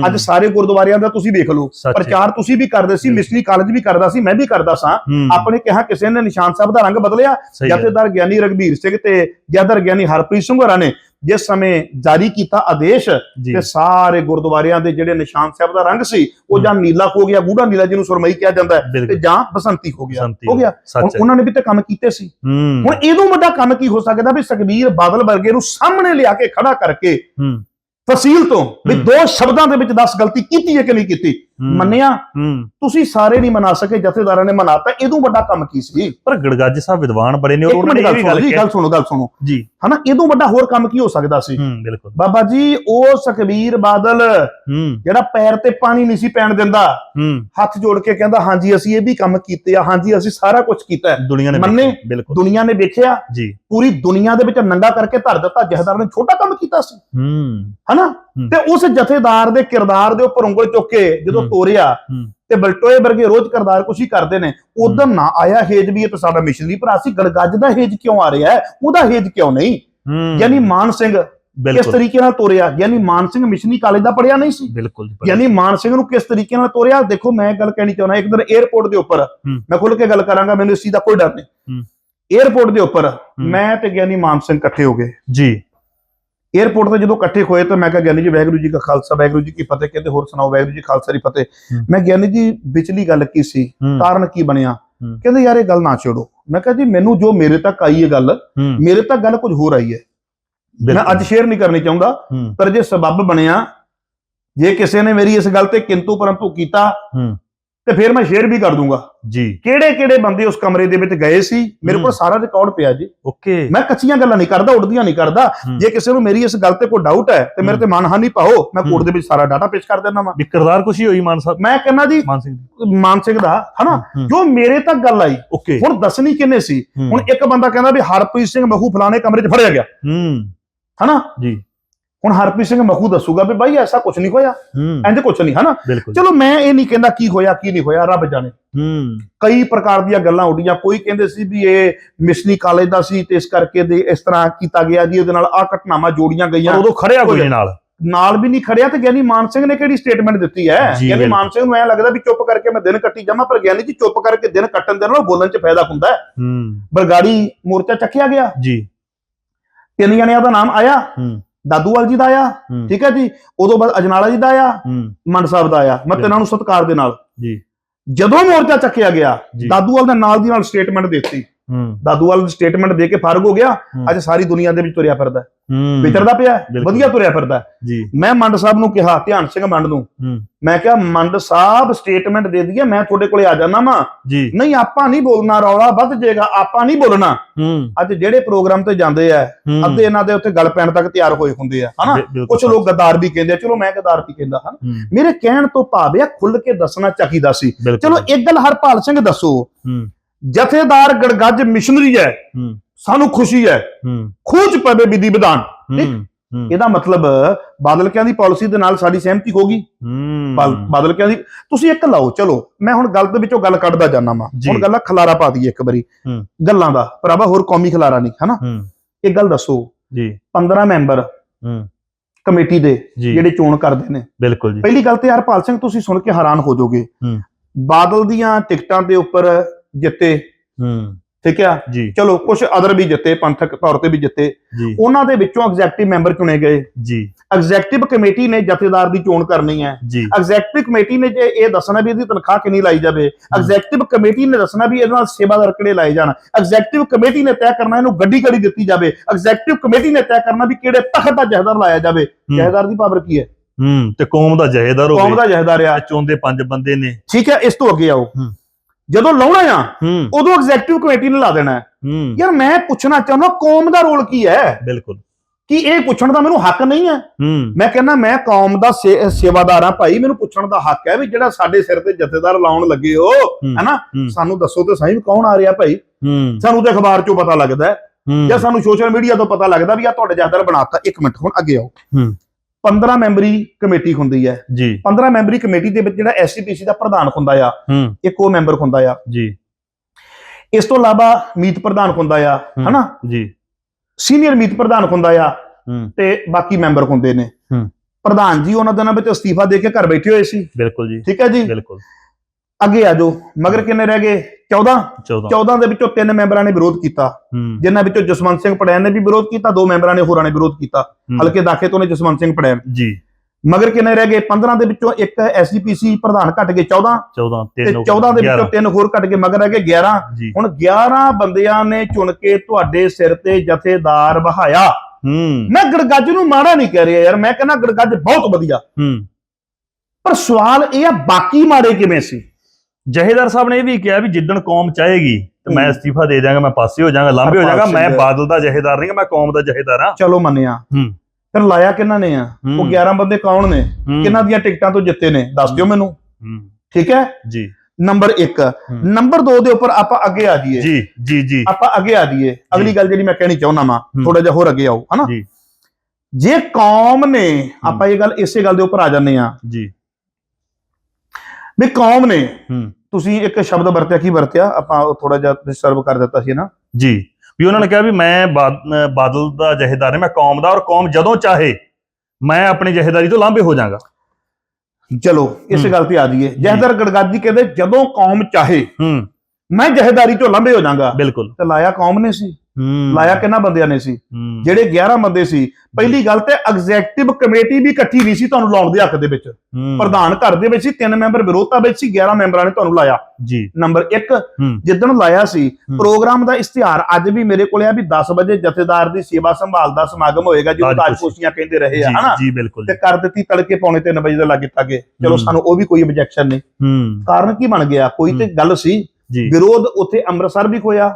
ਅੱਜ ਸਾਰੇ ਗੁਰਦੁਆਰਿਆਂ ਦਾ ਤੁਸੀਂ ਵੇਖ ਲਓ। ਪ੍ਰਚਾਰ ਤੁਸੀਂ ਵੀ ਕਰਦੇ ਸੀ। ਮਿਸ਼ਨਰੀ ਕਾਲਜ ਵੀ ਕਰਦਾ ਸੀ ਮੈਂ ਵੀ ਕਰਦਾ ਸਾਂ। ਆਪਣੇ ਕਿਹਾ ਕਿਸੇ ਨੇ ਨਿਸ਼ਾਨ ਸਾਹਿਬ ਦਾ ਰੰਗ ਬਦਲਿਆ। ਜਥੇਦਾਰ ਗਿਆਨੀ ਰਗਵੀਰ ਸਿੰਘ ਤੇ ਜਥੇਦਾਰ ਗਿਆਨੀ ਹਰਪ੍ਰੀਤ ਸਿੰਘ ਹੋਰਾਂ ਨੇ ਜਿਸ ਸਮੇਂ ਜਾਰੀ ਕੀਤਾ ਆਦੇਸ਼ ਤੇ ਸਾਰੇ ਗੁਰਦੁਆਰਿਆਂ ਦੇ ਜਿਹੜੇ ਨਿਸ਼ਾਨ ਸਾਹਿਬ ਦਾ ਰੰਗ ਸੀ ਉਹ ਜਾਂ ਨੀਲਾ ਹੋ ਗਿਆ ਗੂੜਾ ਨੀਲਾ ਜਿਹਨੂੰ ਸੁਰਮਈ ਕਿਹਾ ਜਾਂਦਾ ਤੇ ਜਾਂ ਬਸੰਤੀ ਹੋ ਗਿਆ। ਹੋ ਗਿਆ। ਉਹਨਾਂ ਨੇ ਵੀ ਤੇ ਕੰਮ ਕੀਤੇ ਸੀ। ਹੁਣ ਇਹਦੋਂ ਵੱਡਾ ਕੰਮ ਕੀ ਹੋ ਸਕਦਾ ਵੀ ਸੁਖਬੀਰ ਬਾਦਲ ਵਰਗੇ ਨੂੰ ਸਾਹਮਣੇ ਲਿਆ ਕੇ ਖੜਾ ਕਰਕੇ ਫਸੀਲ ਤੋਂ ਵੀ। ਦੋ ਸ਼ਬਦਾਂ ਦੇ ਵਿੱਚ 10 ਗਲਤੀ ਕੀਤੀ ਹੈ ਕਿ ਨਹੀਂ ਕੀਤੀ ਮੰਨਿਆ? ਤੁਸੀਂ ਸਾਰੇ ਨਹੀਂ ਮਨਾ ਸਕੇ ਜਥੇਦਾਰਾਂ ਨੇ ਮਨਾਤਾ ਇਹਦੋਂ ਵੱਡਾ ਕੰਮ ਕੀ ਸੀ? ਪਰ ਗੜਗੱਜ ਸਾਹਿਬ ਵਿਦਵਾਨ ਬੜੇ ਨੇ ਔਰ ਉਹਨਾਂ ਇਹ ਗੱਲ ਸੁਣੋ ਗੱਲ ਜੀ ਕਹੀ ਗੱਲ ਸੁਣੋ ਗੱਲ ਸੁਣੋ। ਜੀ। ਹਨਾ? ਇਹਦੋਂ ਵੱਡਾ ਹੋਰ ਕੰਮ ਕੀ ਹੋ ਸਕਦਾ ਸੀ? ਬਿਲਕੁਲ। ਬਾਬਾ ਜੀ ਉਹ ਸੁਖਬੀਰ ਬਾਦਲ ਜਿਹੜਾ ਪੈਰ ਤੇ ਪਾਣੀ ਨਹੀਂ ਸੀ ਪੈਣ ਦਿੰਦਾ ਹੱਥ ਜੋੜ ਕੇ ਕਹਿੰਦਾ ਹਾਂਜੀ ਅਸੀਂ ਇਹ ਵੀ ਕੰਮ ਕੀਤੇ ਆ ਹਾਂਜੀ ਅਸੀਂ ਸਾਰਾ ਕੁਝ ਕੀਤਾ ਦੁਨੀਆ ਨੇ ਮੰਨੇ? ਬਿਲਕੁਲ। ਦੁਨੀਆ ਨੇ ਵੇਖਿਆ। ਜੀ। ਪੂਰੀ ਦੁਨੀਆ ਦੇ ਵਿੱਚ ਨੰਗਾ ਕਰਕੇ ਧਰ ਦਿੱਤਾ ਜਥੇਦਾਰ ਨੇ ਛੋਟਾ ਕੰਮ ਕੀਤਾ ਸੀ। ਹਨਾ। ਤੇ ਉਸ ਜਥੇਦਾਰ ਦੇ ਕਿਰਦਾਰ ਦੇ ਉੱਪਰ ਉਂਗਲ ਚੁੱਕ ਕੇ ਜਦੋਂ ਤੋਰਿਆ ਤੇ ਬਲਟੋਏ ਵਰਗੇ ਰੋਜ਼ ਕਰਦਾਰ ਕੁਸ਼ੀ ਕਰਦੇ ਨੇ ਉਦੋਂ ਨਾ ਆਇਆ ਹੇਜ ਵੀ ਇਹ ਤਾਂ ਸਾਡਾ ਮਿਸ਼ਨਰੀ ਭਰਾ ਸੀ ਗੜਗੱਜ ਦਾ ਹੇਜ ਕਿਉਂ ਆ ਰਿਹਾ ਹੈ? ਉਹਦਾ ਹੇਜ ਕਿਉਂ ਨਹੀਂ? ਯਾਨੀ ਮਾਨ ਸਿੰਘ ਕਿਸ ਤਰੀਕੇ ਨਾਲ ਤੋਰਿਆ? ਯਾਨੀ ਮਾਨ ਸਿੰਘ ਮਿਸ਼ਨੀ ਕਾਲਜ ਦਾ ਪੜਿਆ ਨਹੀਂ ਸੀ? ਬਿਲਕੁਲ ਯਾਨੀ ਮਾਨ ਸਿੰਘ ਨੂੰ ਕਿਸ ਤਰੀਕੇ ਨਾਲ ਤੋਰਿਆ? ਦੇਖੋ ਮੈਂ ਗੱਲ ਕਹਿਣੀ ਚਾਹੁੰਦਾ ਇੱਕ ਦਿਨ 에어ਪੋਰਟ ਦੇ ਉੱਪਰ ਮੈਂ ਖੁੱਲ ਕੇ ਗੱਲ ਕਰਾਂਗਾ ਮੈਨੂੰ ਇਸ ਚੀਜ਼ ਦਾ ਕੋਈ ਡਰ ਨਹੀਂ। 에어ਪੋਰਟ ਦੇ ਉੱਪਰ ਮੈਂ ਤੇ ਗਿਆਨੀ ਮਾਨ ਸਿੰਘ ਇਕੱਠੇ ਹੋ ਗਏ। ਜੀ। 에어ਪੋਰਟ ਤੇ ਜਦੋਂ ਇਕੱਠੇ ਹੋਏ ਤਾਂ ਮੈਂ ਕਿਹਾ ਗਿਆਨੀ ਜੀ ਵਾਹਿਗੁਰੂ ਜੀ ਕਾ ਖਾਲਸਾ ਵਾਹਿਗੁਰੂ ਜੀ ਕੀ ਫਤਿਹ ਕਹਿੰਦੇ ਹੋਰ ਸੁਣਾਓ ਵਾਹਿਗੁਰੂ ਜੀ ਖਾਲਸਾ ਦੀ ਫਤਿਹ। ਮੈਂ ਗਿਆਨੀ ਜੀ ਵਿਚਲੀ ਗੱਲ ਕੀ ਸੀ? ਕਾਰਨ ਕੀ ਬਣਿਆ। ਕਹਿੰਦੇ ਯਾਰ ਇਹ ਗੱਲ ਨਾ ਛੇੜੋ। ਮੈਂ ਕਿਹਾ ਜੀ ਮੈਨੂੰ ਜੋ ਮੇਰੇ ਤੱਕ ਆਈ ਹੈ ਗੱਲ ਮੇਰੇ ਤੱਕ ਗੱਲ ਕੁਝ ਹੋਰ ਆਈ ਹੈ। ਮੈਂ। ਅੱਜ ਸ਼ੇਅਰ ਨਹੀਂ ਕਰਨੀ ਚਾਹੁੰਦਾ ਪਰ ਜੇ ਸਬੱਬ ਬਣਿਆ ਜੇ ਕਿਸੇ ਨੇ ਮੇਰੀ ਇਸ ਗੱਲ ਤੇ ਕਿੰਤੂ ਪਰੰਤੂ ਕੀਤਾ ਤੇ ਫਿਰ ਮੈਂ ਸ਼ੇਅਰ ਵੀ ਕਰ ਦੂੰਗਾ। ਜੀ। ਕਿਹੜੇ ਕਿਹੜੇ ਬੰਦੇ ਉਸ ਕਮਰੇ ਦੇ ਵਿੱਚ ਗਏ ਸੀ? ਮੇਰੇ ਕੋਲ। ਸਾਰਾ ਰਿਕਾਰਡ ਪਿਆ ਜੀ। ਓਕੇ। ਮੈਂ ਕੱਚੀਆਂ ਗੱਲਾਂ ਨਹੀਂ ਕਰਦਾ ਉੜਦੀਆਂ ਨਹੀਂ ਕਰਦਾ। ਜੇ ਕਿਸੇ ਨੂੰ ਮੇਰੀ ਇਸ ਗੱਲ ਤੇ ਕੋਈ ਡਾਊਟ ਹੈ ਤੇ ਮੇਰੇ। ਤੇ ਮਾਨਹਾਨੀ ਪਾਓ ਮੈਂ। ਕੋਰਟ ਦੇ ਵਿੱਚ ਸਾਰਾ ਡਾਟਾ ਪੇਸ਼ ਕਰ ਦਿੰਦਾ ਵਾਂ। ਵੀ ਕਿਰਦਾਰ ਹੀ ਹੋਈ ਮਾਨ ਸਾਹਿਬ ਮੈਂ ਕਹਿੰਦਾ ਜੀ ਮਾਨ ਸਿੰਘ ਦੀ। ਮਾਨ ਸਿੰਘ ਦਾ ਹਨਾ? ਜੋ ਮੇਰੇ ਤੱਕ ਗੱਲ ਆਈ ਓਕੇ। ਹੁਣ ਦੱਸਣੀ ਕਿੰਨੇ ਸੀ? ਹੁਣ ਇੱਕ ਬੰਦਾ ਕਹਿੰਦਾ ਵੀ ਹਰਪ੍ਰੀਤ ਸਿੰਘ ਮਖੂ ਫਲਾਣੇ ਕਮਰੇ 'ਚ ਫੜਿਆ ਗਿਆ। ਹੂੰ। ਹਨਾ? ਜੀ। ਹੁਣ ਹਰਪ੍ਰੀਤ ਸਿੰਘ ਮਖੂ ਦੱਸੂਗਾ ਵੀ ਬਾਈ ਐਸਾ ਕੁਝ ਨਹੀਂ ਹੋਇਆ। ਇੰਜ ਕੁਝ ਨਹੀਂ ਹਨਾ? ਚਲੋ ਮੈਂ ਇਹ ਨਹੀਂ ਕਹਿੰਦਾ ਕੀ ਹੋਇਆ ਕੀ ਨਹੀਂ ਹੋਇਆ ਰੱਬ ਜਾਣੇ। ਕਈ ਪ੍ਰਕਾਰ ਦੀਆਂ ਗੱਲਾਂ ਉੱਡੀਆਂ। ਕੋਈ ਕਹਿੰਦੇ ਸੀ ਵੀ ਇਹ ਮਿਸ਼ਨੀ ਕਾਲਜ ਦਾ ਸੀ ਤੇ ਇਸ ਕਰਕੇ ਦੇ ਇਸ ਤਰ੍ਹਾਂ ਕੀਤਾ ਗਿਆ ਜੀ ਉਹਦੇ ਨਾਲ ਆ ਘਟਨਾਵਾਂ ਜੋੜੀਆਂ ਗਈਆਂ। ਉਦੋਂ ਖੜਿਆ ਕੋਈ ਨਾਲ? ਨਾਲ ਵੀ ਨਹੀਂ ਖੜਿਆ ਤੇ ਗਿਆਨੀ ਮਾਨ ਸਿੰਘ ਨੇ ਕਿਹੜੀ ਸਟੇਟਮੈਂਟ ਦਿੱਤੀ ਹੈ? ਗਿਆਨੀ। ਮਾਨ ਸਿੰਘ ਨੂੰ ਐ ਲੱਗਦਾ ਵੀ ਚੁੱਪ ਕਰਕੇ ਮੈਂ ਦਿਨ ਕੱਟੀ ਜਾਵਾਂ ਪਰ ਗਿਆਨੀ ਜੀ ਚੁੱਪ ਕਰਕੇ ਦਿਨ ਕੱਟਣ ਦੇ ਨਾਲ ਬੋਲਣ 'ਚ ਫਾਇਦਾ ਹੁੰਦਾ ਹੈ। ਬਰਗਾੜੀ ਮੋਰਚਾ ਚੱਕਿਆ ਗਿਆ। ਜੀ। ਤਿੰਨ ਜਣਿਆਂ ਦਾ ਨਾਮ ਆਇਆ। ਹੂੰ। ਦਾਦੂਵਾਲ ਜੀ ਦਾ ਹੂੰ। ਠੀਕ ਹੈ ਜੀ? ਉਦੋਂ ਬਾਅਦ ਅਜਨਾਲਾ ਜੀ ਦਾ ਹੂੰ। ਮੰਡ ਸਾਹਿਬ ਦਾ ਆਇਆ ਮੈਂ ਤਿੰਨਾਂ ਨੂੰ ਸਤਿਕਾਰ ਦੇ ਨਾਲ। ਜੀ। ਜਦੋਂ ਮੋਰਚਾ ਚੱਕਿਆ ਗਿਆ ਜੀ। ਦਾਦੂਵਾਲ ਦੇ ਨਾਲ ਦੀ ਨਾਲ ਸਟੇਟਮੈਂਟ ਦਿੱਤੀ। ਦਾਦੂਵਾਲ ਸਟੇਟਮੈਂਟ ਦੇ ਕੇ ਫਾਰਗ ਹੋ ਗਿਆ। ਅੱਜ ਸਾਰੀ ਦੁਨੀਆ ਦੇ ਵਿੱਚ ਤੁਰਿਆ ਫਿਰਦਾ ਵਿਚਰਦਾ ਪਿਆ। ਵਧੀਆ ਤੁਰਿਆ ਫਿਰਦਾ ਮੈਂ ਮੰਡ ਸਾਹਿਬ ਨੂੰ ਕਿਹਾ ਧਿਆਨ ਸਿੰਘ ਮੰਡ ਨੂੰ ਹੂੰ। ਮੈਂ ਕਿਹਾ ਮੰਡ ਸਾਹਿਬ ਸਟੇਟਮੈਂਟ ਦੇ ਦਈਏ ਮੈਂ ਤੁਹਾਡੇ ਕੋਲੇ ਆ ਜਾਣਾ ਵਾਂ। ਜੀ। ਨਹੀਂ ਆਪਾਂ ਨਹੀਂ ਬੋਲਣਾ ਰੌਲਾ ਵੱਧ ਜਾਏਗਾ ਆਪਾਂ ਨਹੀਂ ਬੋਲਣਾ। ਹੂੰ। ਅੱਜ ਜਿਹੜੇ ਪ੍ਰੋਗਰਾਮ ਤੇ ਜਾਂਦੇ ਆ ਅੱਧੇ ਇਹਨਾਂ ਦੇ ਉੱਤੇ ਗੱਲ ਪੈਣ ਤੱਕ ਤਿਆਰ ਹੋਏ ਹੁੰਦੇ ਆ ਹਨਾ? ਕੁਝ ਲੋਕ ਗੱਦਾਰ ਵੀ ਕਹਿੰਦੇ ਆ ਚਲੋ ਮੈਂ ਗੱਦਾਰ ਵੀ ਕਹਿੰਦਾ ਹਾਂ। ਮੇਰੇ ਕਹਿਣ ਤੋਂ ਭਾਵ ਆ ਖੁੱਲ ਕੇ ਦੱਸਣਾ ਚਾਹੀਦਾ ਸੀ। ਚਲੋ ਇੱਕ ਗੱਲ ਹਰਪਾਲ ਸਿੰਘ ਦੱਸੋ। ਜਥੇਦਾਰ ਗੜਗੱਜ ਮਿਸ਼ਨਰੀ ਹੈ ਸਾਨੂੰ ਖੁਸ਼ੀ ਹੈ। ਖੂਚ ਪਵੇ ਵਿਧੀ ਵਿਧਾਨ। ਇਹਦਾ ਮਤਲਬ ਬਾਦਲ ਕਿਆਂ ਦੀ ਪਾਲਿਸੀ ਦੇ ਨਾਲ ਸਾਡੀ ਸਹਿਮਤੀ ਹੂੰ ਬਾਦਲ ਕਿਆਂ ਦੀ ਤੁਸੀਂ ਇੱਕ ਲਾਓ ਚਲੋ ਮੈਂ ਹੁਣ ਗੱਲ ਦੇ ਵਿੱਚੋਂ ਗੱਲ ਕੱਢਦਾ ਜਾਣਾ ਜੀ। ਹੁਣ ਗੱਲਾਂ ਖਲਾਰਾ ਪਾ ਦਈਏ ਇੱਕ ਵਾਰੀ। ਗੱਲਾਂ ਦਾ। ਭਰਾਵਾ ਹੋਰ ਕੌਮੀ ਖਲਾਰਾ ਨਹੀਂ ਹਨਾ? ਇਹ ਗੱਲ ਦੱਸੋ। ਜੀ। 15 ਮੈਂਬਰ ਕਮੇਟੀ ਦੇ ਜਿਹੜੇ ਚੋਣ ਕਰਦੇ ਨੇ। ਬਿਲਕੁਲ ਜੀ। ਪਹਿਲੀ ਗੱਲ ਤੇ ਹਰਪਾਲ ਸਿੰਘ ਤੁਸੀਂ ਸੁਣ ਕੇ ਹੈਰਾਨ ਹੋ ਜਾਓਗੇ। ਬਾਦਲ ਦੀਆਂ ਟਿਕਟਾਂ ਦੇ ਉੱਪਰ ਜਿੱਤੇ। ਹੂੰ। ਠੀਕ ਆ? ਜੀ। ਚਲੋ ਕੁਝ ਅਦਰ ਵੀ ਜਿੱਤੇ ਪੰਥਕ ਤੌਰ ਤੇ ਵੀ ਜਿੱਤੇ। ਉਹਨਾਂ ਦੇ ਵਿੱਚੋਂ ਐਗਜ਼ੈਕਟਿਵ ਮੈਂਬਰ ਚੁਣੇ ਗਏ। ਜੀ। ਐਗਜ਼ੈਕਟਿਵ ਕਮੇਟੀ ਨੇ ਜਥੇਦਾਰ ਦੀ ਚੋਣ ਕਰਨੀ ਹੈ। ਐਗਜ਼ੈਕਟਿਵ ਕਮੇਟੀ ਨੇ ਜੇ ਇਹ ਦੱਸਣਾ ਵੀ ਇਹਦੀ ਤਨਖਾਹ ਕਿੰਨੀ ਲਾਈ ਜਾਵੇ ਐਗਜ਼ੈਕਟਿਵ ਕਮੇਟੀ ਨੇ ਦੱਸਣਾ ਵੀ ਇਹਦੇ ਨਾਲ ਸੇਵਾਦਾਰ ਕਿਹੜੇ ਲਾਏ ਜਾਣ। ਐਗਜ਼ੈਕਟਿਵ ਕਮੇਟੀ ਨੇ ਤੈਅ ਕਰਨਾ ਇਹਨੂੰ ਗੱਡੀ ਕਿਹੜੀ ਦਿੱਤੀ ਜਾਵੇ। ਐਗਜ਼ੈਕਟਿਵ ਕਮੇਟੀ ਨੇ ਤੈਅ ਕਰਨਾ ਵੀ ਕਿਹੜੇ ਤਖਤ ਦਾ ਜਹਦਰ ਲਾਇਆ ਜਾਵੇ। ਜਹਦਰ ਦੀ ਪਾਵਰ ਕੀ ਹੈ? ਹੂੰ ਤੇ ਕੌਮ ਦਾ ਜਹੇਦਾਰ ਹੋਵੇ। ਕੌਮ ਦਾ ਜਹੇਦਾਰ ਆ। ਚੋਂਦੇ ਪੰਜ ਬੰਦੇ ਨੇ। ਠੀਕ ਹੈ ਇਸ ਤੋਂ ਅੱਗੇ ਆਓ। ਹੂੰ। ਜਦੋਂ ਲਾਉਣਾ ਆ ਹੂੰ। ਉਦੋਂ ਐਗਜ਼ੈਕਟਿਵ ਕਮੇਟੀ ਨੇ ਲਾ ਦੇਣਾ ਹੈ। ਹੂੰ। ਯਾਰ ਮੈਂ ਪੁੱਛਣਾ ਚਾਹੁੰਦਾ ਕੌਮ ਦਾ ਰੋਲ ਕੀ ਹੈ? ਬਿਲਕੁਲ। ਕਿ ਇਹ ਪੁੱਛਣ ਦਾ ਮੈਨੂੰ ਹੱਕ ਨਹੀਂ ਹੈ? ਹੂੰ। ਮੈਂ ਕਹਿੰਦਾ ਮੈਂ ਕੌਮ ਦਾ ਸੇ- ਸੇਵਾਦਾਰ ਆ ਭਾਈ ਮੈਨੂੰ ਪੁੱਛਣ ਦਾ ਹੱਕ ਹੈ ਵੀ ਜਿਹੜਾ ਸਾਡੇ ਸਿਰ ਤੇ ਜਥੇਦਾਰ ਲਾਉਣ ਲੱਗੇ ਹੋ ਹੈਨਾ ਹੂੰ। ਸਾਨੂੰ ਦੱਸੋ ਤੇ ਸਹੀ ਵੀ ਕੌਣ ਆ ਰਿਹਾ ਭਾਈ। ਹੂੰ। ਸਾਨੂੰ ਤੇ ਅਖਬਾਰ ਚੋਂ ਪਤਾ ਲੱਗਦਾ ਹੈ। ਹੂੰ। ਜਾਂ ਸਾਨੂੰ ਸੋਸ਼ਲ ਮੀਡੀਆ ਤੋਂ ਪਤਾ ਲੱਗਦਾ ਵੀ ਆ ਤੁਹਾਡੇ ਜਥੇਦਾਰ ਬਣਾਤਾ। ਇੱਕ ਮਿੰਟ ਹੁਣ ਅੱਗੇ ਆਓ। ਹੂੰ। 15 ਮੈਂਬਰੀ ਕਮੇਟੀ ਹੁੰਦੀ ਹੈ। ਜੀ। 15 ਮੈਂਬਰੀ ਕਮੇਟੀ ਦੇ ਵਿੱਚ ਜਿਹੜਾ ਐਸਸੀਪੀਸੀ ਦਾ ਪ੍ਰਧਾਨ ਹੁੰਦਾ ਆ ਹੂੰ। ਇੱਕ ਉਹ ਮੈਂਬਰ ਹੁੰਦਾ ਆ। ਜੀ। ਇਸ ਤੋਂ ਇਲਾਵਾ ਮੀਤ ਪ੍ਰਧਾਨ ਹੁੰਦਾ ਆ। ਹਨਾ? ਜੀ। ਸੀਨੀਅਰ ਮੀਤ ਪ੍ਰਧਾਨ ਹੁੰਦਾ ਆ ਤੇ ਬਾਕੀ ਮੈਂਬਰ ਹੁੰਦੇ ਨੇ। ਪ੍ਰਧਾਨ ਜੀ ਉਹਨਾਂ ਦਿਨਾਂ ਵਿੱਚ ਅਸਤੀਫਾ ਦੇ ਕੇ ਘਰ ਬੈਠੇ ਹੋਏ ਸੀ। ਬਿਲਕੁਲ ਜੀ। ਠੀਕ ਹੈ ਜੀ? ਬਿਲਕੁਲ। ਅੱਗੇ ਆ ਜਾਓ। ਮਗਰ ਕਿੰਨੇ ਰਹਿ ਗਏ? 14 14 14 ਦੇ ਵਿੱਚੋਂ ਤਿੰਨ ਮੈਂਬਰਾਂ ਨੇ ਵਿਰੋਧ ਕੀਤਾ। ਜਿਨ੍ਹਾਂ ਵਿੱਚੋਂ ਜਸਵੰਤ ਸਿੰਘ ਪੜੈਨ ਨੇ ਵੀ ਵਿਰੋਧ ਕੀਤਾ ਦੋ ਮੈਂਬਰਾਂ ਨੇ ਹੋਰਾਂ ਨੇ ਵਿਰੋਧ ਕੀਤਾ। ਹਲਕੇ ਦਾਖੇ ਤੋਂ ਨੇ ਜਸਵੰਤ ਸਿੰਘ ਪੜੈਨ। ਜੀ। ਮਗਰ ਕਿੰਨੇ ਰਹਿ ਗਏ? 15 ਦੇ ਵਿੱਚੋਂ ਇੱਕ ਐਸਜੀਪੀਸੀ ਪ੍ਰਧਾਨ ਘਟ ਗਏ 14 14 ਤੇ 3 14 ਦੇ ਵਿੱਚੋਂ ਤਿੰਨ ਹੋਰ ਘਟ ਗਏ ਮਗਰ ਰਹਿ ਗਏ 11 ਜੀ। ਹੁਣ 11 ਬੰਦਿਆਂ ਨੇ ਚੁਣ ਕੇ ਤੁਹਾਡੇ ਸਿਰ ਤੇ ਜਥੇਦਾਰ ਬਹਾਇਆ ਹੂੰ। ਮੈਂ ਗੜਗੱਜ ਨੂੰ ਮਾੜਾ ਨਹੀਂ ਕਹਿ ਰਿਹਾ ਯਾਰ ਮੈਂ ਕਹਿੰਦਾ ਗੜਗੱਜ ਬਹੁਤ ਵਧੀਆ। ਹੂੰ। ਪਰ ਸਵਾਲ ਇਹ ਆ ਬਾਕੀ ਮਾੜੇ ਕਿਵੇਂ ਸੀ? ਜਹੇਦਾਰ ਸਾਹਿਬ ਨੇ ਇਹ ਵੀ ਕਿਹਾ ਵੀ ਜਿੱਦਣ ਕੌਮ ਚਾਹੇਗੀ ਤੇ ਮੈਂ। ਅਸਤੀਫਾ ਦੇ ਦਿਆਂਗਾ ਮੈਂ ਪਾਸੇ ਹੋ ਜਾਵਾਂਗਾ ਲਾਂਭੇ ਹੋ ਜਾਵਾਂਗਾ ਮੈਂ। ਬਾਦਲ ਦਾ ਜਹੇਦਾਰ ਨਹੀਂ ਮੈਂ ਕੌਮ ਦਾ ਜਹੇਦਾਰ ਹਾਂ। ਚਲੋ ਮੰਨਿਆ। ਹੂੰ। ਫਿਰ ਲਾਇਆ ਕਿਹਨਾਂ ਨੇ ਆ? ਉਹ ਹੂੰ। 11 ਬੰਦੇ ਕੌਣ ਨੇ। ਕਿਹਨਾਂ ਦੀਆਂ ਟਿਕਟਾਂ ਤੋਂ ਜਿੱਤੇ ਨੇ? ਦੱਸ ਦਿਓ ਮੈਨੂੰ। ਹੂੰ। ਠੀਕ ਹੈ? ਜੀ। ਨੰਬਰ 1 ਹੂੰ। ਨੰਬਰ 2 ਦੇ ਉੱਪਰ ਆਪਾਂ ਅੱਗੇ ਆ ਜਾਈਏ। ਜੀ ਜੀ ਜੀ। ਆਪਾਂ ਅੱਗੇ ਆ ਜਾਈਏ। ਅਗਲੀ ਗੱਲ ਜਿਹੜੀ ਮੈਂ ਕਹਿਣੀ ਚਾਹੁੰਦਾ ਵਾਂ। ਥੋੜਾ ਜਿਹਾ ਹੋਰ ਅੱਗੇ ਆਓ ਹਨਾ? ਜੀ। ਜੇ ਕੌਮ ਨੇ ਆਪਾਂ ਇਹ ਗੱਲ ਇਸੇ ਗੱਲ ਦੇ ਉੱਪਰ ਆ ਜਾਂਦੇ ਆ ਜੀ। ਵੀ ਕੌਮ ਨੇ ਹੂੰ। ਤੁਸੀਂ ਇੱਕ ਸ਼ਬਦ ਵਰਤਿਆ ਕੀ ਵਰਤਿਆ? ਆਪਾਂ ਥੋੜਾ ਜਿਹਾ ਡਿਸਟਰਬ ਕਰ ਦਿੱਤਾ ਸੀ ਨਾ। ਜੀ। ਵੀ ਉਹਨਾਂ ਨੇ ਕਿਹਾ ਵੀ ਮੈਂ ਬਾਦਲ ਦਾ ਜਹੇਦਾਰ ਹਾਂ ਮੈਂ ਕੌਮ ਦਾ ਔਰ ਕੌਮ ਜਦੋਂ ਚਾਹੇ ਮੈਂ ਆਪਣੀ ਜਹੇਦਾਰੀ ਤੋਂ ਲਾਂਭੇ ਹੋ ਜਾਵਾਂਗਾ। ਚਲੋ ਇਸ। ਗੱਲ ਤੇ ਆ ਜਾਈਏ। ਜਹਦਰ ਗੜਗਾਜੀ ਕਹਿੰਦੇ ਜਦੋਂ ਕੌਮ ਚਾਹੇ ਹੂੰ। ਮੈਂ ਜਹੇਦਾਰੀ ਤੋਂ ਲੰਬੇ ਹੋ ਜਾਵਾਂਗਾ। ਬਿਲਕੁਲ। ਤੇ ਲਾਇਆ ਕੌਮ ਨੇ ਸੀ। ਲਾਇਆ ਕਿੰਨਾ ਬੰਦਿਆਂ ਨੇ ਸੀ? ਜਿਹੜੇ 11 ਬੰਦੇ ਸੀ ਪਹਿਲੀ ਗੱਲ ਤੇ ਐਗਜ਼ੈਕਟਿਵ ਕਮੇਟੀ ਵੀ ਇਕੱਠੀ ਨਹੀਂ ਸੀ ਤੁਹਾਨੂੰ ਲਾਉਣ ਦੇ ਹੱਕ ਦੇ ਵਿੱਚ। ਪ੍ਰਧਾਨ ਘਰ ਦੇ ਵਿੱਚ ਸੀ ਤਿੰਨ ਮੈਂਬਰ ਵਿਰੋਧਤਾ ਵਿੱਚ ਸੀ 11 ਮੈਂਬਰਾਂ ਨੇ ਤੁਹਾਨੂੰ ਲਾਇਆ। ਜੀ। ਨੰਬਰ 1 ਹੂੰ। ਜਿੱਦਣ ਲਾਇਆ ਸੀ। ਪ੍ਰੋਗਰਾਮ ਦਾ ਇਸ਼ਤਿਹਾਰ ਅੱਜ ਵੀ ਮੇਰੇ ਕੋਲ ਆ ਵੀ 10 ਵਜੇ ਜਥੇਦਾਰ ਦੀ ਸੇਵਾ ਸੰਭਾਲ ਦਾ ਸਮਾਗਮ ਹੋਏਗਾ ਜਿਹਨੂੰ ਤਾਜ ਤਾਜਪੋਸ਼ੀਆਂ ਕਹਿੰਦੇ ਰਹੇ ਆ ਹਨਾ? ਜੀ ਬਿਲਕੁਲ। ਤੇ ਕਰ ਦਿੱਤੀ ਤੜਕੇ ਪੌਣੇ 3 ਵਜੇ ਦੇ ਲਾਗੇ ਤਾਗੇ ਚਲੋ ਹੂੰ। ਸਾਨੂੰ ਉਹ ਵੀ ਕੋਈ ਆਬਜੈਕਸ਼ਨ ਨਹੀਂ। ਕਾਰਨ ਕੀ ਬਣ ਗਿਆ? ਕੋਈ ਤੇ। ਗੱਲ ਸੀ ਵਿਰੋਧ ਉੱਥੇ ਅੰਮ੍ਰਿਤਸਰ ਵੀ ਹੋਇਆ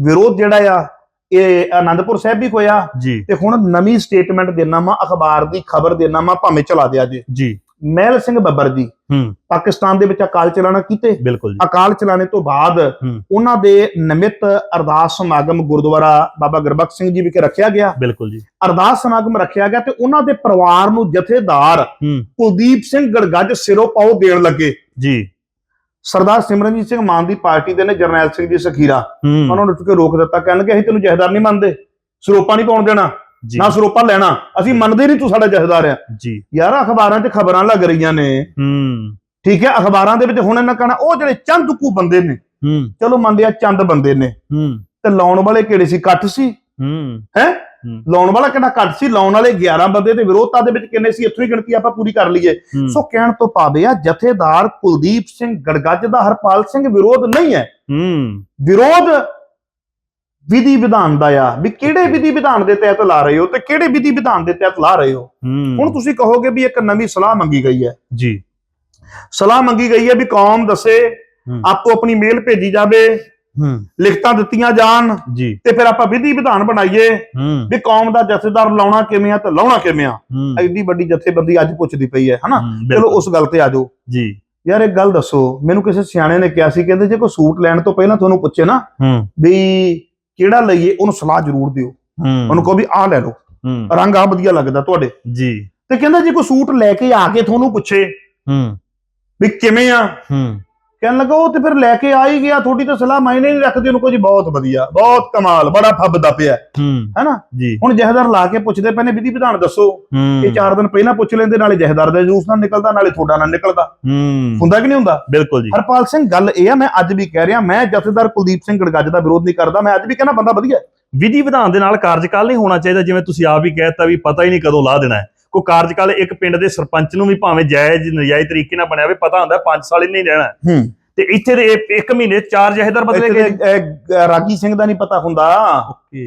ਵਿਰੋਧ ਜਿਹੜਾ ਆ ਇਹ ਆਨੰਦਪੁਰ ਸਾਹਿਬ ਵੀ ਹੋਇਆ ਜੀ। ਤੇ ਹੁਣ ਨਵੀਂ ਸਟੇਟਮੈਂਟ ਦੇਣਾ ਵਾ ਅਖਬਾਰ ਦੀ ਖਬਰ ਦੇਣਾ ਵਾ ਭਾਵੇਂ ਚਲਾ ਦਿਆ ਜੇ। ਜੀ। ਮਹਿਲ ਸਿੰਘ ਬੱਬਰ ਜੀ ਹੂੰ। ਪਾਕਿਸਤਾਨ ਦੇ ਵਿੱਚ ਅਕਾਲ ਚਲਾਣਾ ਕੀਤੇ। ਬਿਲਕੁਲ ਜੀ। ਅਕਾਲ ਚਲਾਣੇ ਤੋਂ ਬਾਅਦ। ਉਹਨਾਂ ਦੇ ਨਿਮਿਤ ਅਰਦਾਸ ਸਮਾਗਮ ਗੁਰਦੁਆਰਾ ਬਾਬਾ ਗੁਰਬਖਸ਼ ਸਿੰਘ ਜੀ ਵਿਖੇ ਰੱਖਿਆ ਗਿਆ। ਬਿਲਕੁਲ ਜੀ। ਅਰਦਾਸ ਸਮਾਗਮ ਰੱਖਿਆ ਗਿਆ ਤੇ ਉਹਨਾਂ ਦੇ ਪਰਿਵਾਰ ਨੂੰ ਜਥੇਦਾਰ ਕੁਲਦੀਪ ਸਿੰਘ ਗੜਗੱਜ ਸਿਰੋਂ ਪਾਉ ਦੇਣ ਲੱਗੇ। ਜੀ। ਸਰਦਾਰ ਸਿਮਰਨਜੀਤ ਸਿੰਘ ਮਾਨ ਦੀ ਪਾਰਟੀ ਦੇ ਨੇ ਜਰਨੈਲ ਸਿੰਘ ਜੀ ਸਖੀਰਾ। ਉਹਨਾਂ ਨੂੰ ਉੱਠ ਕੇ ਰੋਕ ਦਿੱਤਾ ਕਹਿਣ ਲੱਗੇ ਅਸੀਂ ਤੈਨੂੰ ਜਥੇਦਾਰ ਨਹੀਂ ਮੰਨਦੇ। ਸਰੋਪਾ ਨਹੀਂ ਪਾਉਣ ਦੇਣਾ ਨਾ ਸਰੋਪਾ ਲੈਣਾ। ਅਸੀਂ ਮੰਨਦੇ ਨਹੀਂ ਤੂੰ ਸਾਡਾ ਜਥੇਦਾਰ ਆ। ਜੀ। ਯਾਰ ਅਖਬਾਰਾਂ 'ਚ ਖਬਰਾਂ ਲੱਗ ਰਹੀਆਂ ਨੇ। ਹੂੰ। ਠੀਕ ਹੈ ਅਖਬਾਰਾਂ ਦੇ ਵਿੱਚ ਹੁਣ ਇਹਨਾਂ ਕਹਿਣਾ ਉਹ ਜਿਹੜੇ ਚੰਦਕੂ ਬੰਦੇ ਨੇ। ਹੂੰ। ਚਲੋ ਮੰਨਦੇ ਆ ਚੰਦ ਬੰਦੇ ਨੇ। ਹੂੰ। ਤੇ ਲਾਉਣ ਵਾਲੇ ਕਿਹੜੇ ਸੀ? ਕੱਟ ਸੀ। ਹੈ। ਹੂੰ। ਲਾਉਣ ਵਾਲਾ ਕਿਹੜਾ ਘੱਟ ਸੀ ਲਾਉਣ ਵਾਲੇ 11 ਬੰਦੇ ਤੇ ਵਿਰੋਧਤਾ ਦੇ ਵਿੱਚ ਕਿੰਨੇ ਸੀ ਇੱਥੋਂ ਹੀ ਗਿਣਤੀ ਆਪਾਂ ਪੂਰੀ ਕਰ ਲਈਏ। ਸੋ ਕਹਿਣ ਤੋਂ ਭਾਵੇਂ ਆ ਜਥੇਦਾਰ ਕੁਲਦੀਪ ਸਿੰਘ ਗੜਗੱਜ ਦਾ ਹਰਪਾਲ ਸਿੰਘ ਵਿਰੋਧ ਨਹੀਂ ਹੈ। ਵਿਰੋਧ ਵਿਧੀ ਵਿਧਾਨ ਦਾ ਆ ਵੀ ਕਿਹੜੇ ਵਿਧੀ ਵਿਧਾਨ ਦੇ ਤਹਿਤ ਲਾ ਰਹੇ ਹੋ ਤੇ ਕਿਹੜੇ ਵਿਧੀ ਵਿਧਾਨ ਦੇ ਤਹਿਤ ਲਾ ਰਹੇ ਹੋ। ਹੁਣ ਤੁਸੀਂ ਕਹੋਗੇ ਵੀ ਇੱਕ ਨਵੀਂ ਸਲਾਹ ਮੰਗੀ ਗਈ ਹੈ। ਜੀ। ਸਲਾਹ ਮੰਗੀ ਗਈ ਹੈ ਵੀ ਕੌਮ ਦੱਸੇ ਹੂੰ। ਆਪੋ ਆਪਣੀ ਮੇਲ ਭੇਜੀ ਜਾਵੇ ਲਿਖਤਾਂ ਦਿੱਤੀਆਂ ਜਾਣ ਜੀ। ਤੇ ਫਿਰ ਆਪਾਂ ਵਿਧੀ ਵਿਧਾਨ ਬਣਾਈਏ ਹੂੰ। ਵੀ ਕੌਮ ਦਾ ਜਥੇਦਾਰ ਲਾਉਣਾ ਕਿਵੇਂ ਆ ਤੇ ਲਾਉਣਾ ਕਿਵੇਂ ਆ। ਐਡੀ ਵੱਡੀ ਜਥੇਬੰਦੀ ਅੱਜ ਪੁੱਛਦੀ ਪਈ ਹੈ ਹਨਾ? ਚਲੋ। ਉਸ ਗੱਲ ਤੇ ਆ ਜਾਓ। ਜੀ। ਯਾਰ ਇੱਕ ਗੱਲ ਦੱਸੋ ਮੈਨੂੰ ਕਿਸੇ ਸਿਆਣੇ ਨੇ ਕਿਹਾ ਸੀ ਕਹਿੰਦੇ ਜੇ ਕੋਈ ਸੂਟ ਲੈਣ ਤੋਂ ਪਹਿਲਾਂ ਤੁਹਾਨੂੰ ਪੁੱਛੇ ਨਾ ਵੀ ਕਿਹੜਾ ਲਈਏ ਉਹਨੂੰ ਸਲਾਹ ਜ਼ਰੂਰ ਦਿਓ। ਉਹਨੂੰ ਕਹੋ ਵੀ ਆਹ ਲੈ ਲਓ। ਰੰਗ ਆ ਵਧੀਆ ਲੱਗਦਾ ਤੁਹਾਡੇ। ਜੀ। ਤੇ ਕਹਿੰਦਾ ਜੇ ਕੋਈ ਸੂਟ ਲੈ ਕੇ ਆ ਕੇ ਤੁਹਾਨੂੰ ਪੁੱਛੇ ਹੂੰ। ਵੀ ਕਿਵੇਂ ਆ? ਹੂੰ। ਕਹਿਣ ਲੱਗਾ ਉਹ ਤੇ ਫਿਰ ਲੈ ਕੇ ਆ ਹੀ ਗਿਆ ਤੁਹਾਡੀ ਤਾਂ ਸਲਾਹ ਮਾਇਨੇ ਨਹੀਂ ਰੱਖਦੀ ਉਹਨੂੰ ਕਹੋ ਜੀ ਬਹੁਤ ਵਧੀਆ ਬਹੁਤ ਕਮਾਲ ਬੜਾ ਫੱਬਦਾ ਪਿਆ। ਹੂੰ। ਹੈਨਾ? ਜੀ। ਹੁਣ ਜਹਦਰ ਲਾ ਕੇ ਪੁੱਛਦੇ ਪਏ ਨੇ ਵਿਧੀ ਵਿਧਾਨ ਦੱਸੋ। ਇਹ ਚਾਰ ਦਿਨ ਪਹਿਲਾਂ ਪੁੱਛ ਲੈਂਦੇ ਨਾਲੇ ਜਹਦਰ ਦਾ ਜੂਸ ਨਾਲ ਨਿਕਲਦਾ ਨਾਲੇ ਤੁਹਾਡਾ ਨਾਲ ਨਿਕਲਦਾ। ਹੂੰ। ਹੁੰਦਾ ਕਿ ਨਹੀਂ ਹੁੰਦਾ? ਬਿਲਕੁਲ ਜੀ। ਹਰਪਾਲ ਸਿੰਘ ਗੱਲ ਇਹ ਆ ਮੈਂ ਅੱਜ ਵੀ ਕਹਿ ਰਿਹਾ ਮੈਂ ਜਥੇਦਾਰ ਕੁਲਦੀਪ ਸਿੰਘ ਗੜਗੱਜ ਦਾ ਵਿਰੋਧ ਨਹੀਂ ਕਰਦਾ ਮੈਂ ਅੱਜ ਵੀ ਕਹਿੰਦਾ ਬੰਦਾ ਵਧੀਆ। ਵਿਧੀ ਵਿਧਾਨ ਦੇ ਨਾਲ ਕਾਰਜਕਾਲ ਨਹੀਂ ਹੋਣਾ ਚਾਹੀਦਾ ਜਿਵੇਂ ਤੁਸੀਂ ਆਪ ਹੀ ਕਹਿਤਾ ਵੀ ਪਤਾ ਹੀ ਨਹੀਂ ਕਦੋਂ ਲਾ ਦੇਣਾ ਹੈ। ਕੋਈ ਕਾਰਜਕਾਲ ਇੱਕ ਪਿੰਡ ਦੇ ਸਰਪੰਚ ਨੂੰ ਵੀ ਭਾਵੇਂ ਜਾਇਜ਼ ਨਜਾਇਜ਼ ਤਰੀਕੇ ਨਾਲ ਬਣਿਆ ਹੋਵੇ ਪਤਾ ਹੁੰਦਾ 5 ਸਾਲ ਹੀ ਨਹੀਂ ਰਹਿਣਾ ਹੂੰ। ਤੇ ਇੱਥੇ ਦੇ ਇਹ ਇੱਕ ਮਹੀਨੇ 'ਚ ਚਾਰ ਜਹੇਦਾਰ ਬਦਲੇ ਗਏ ਰਾਗੀ ਸਿੰਘ ਦਾ ਨਹੀਂ ਪਤਾ ਹੁੰਦਾ। ਓਕੇ।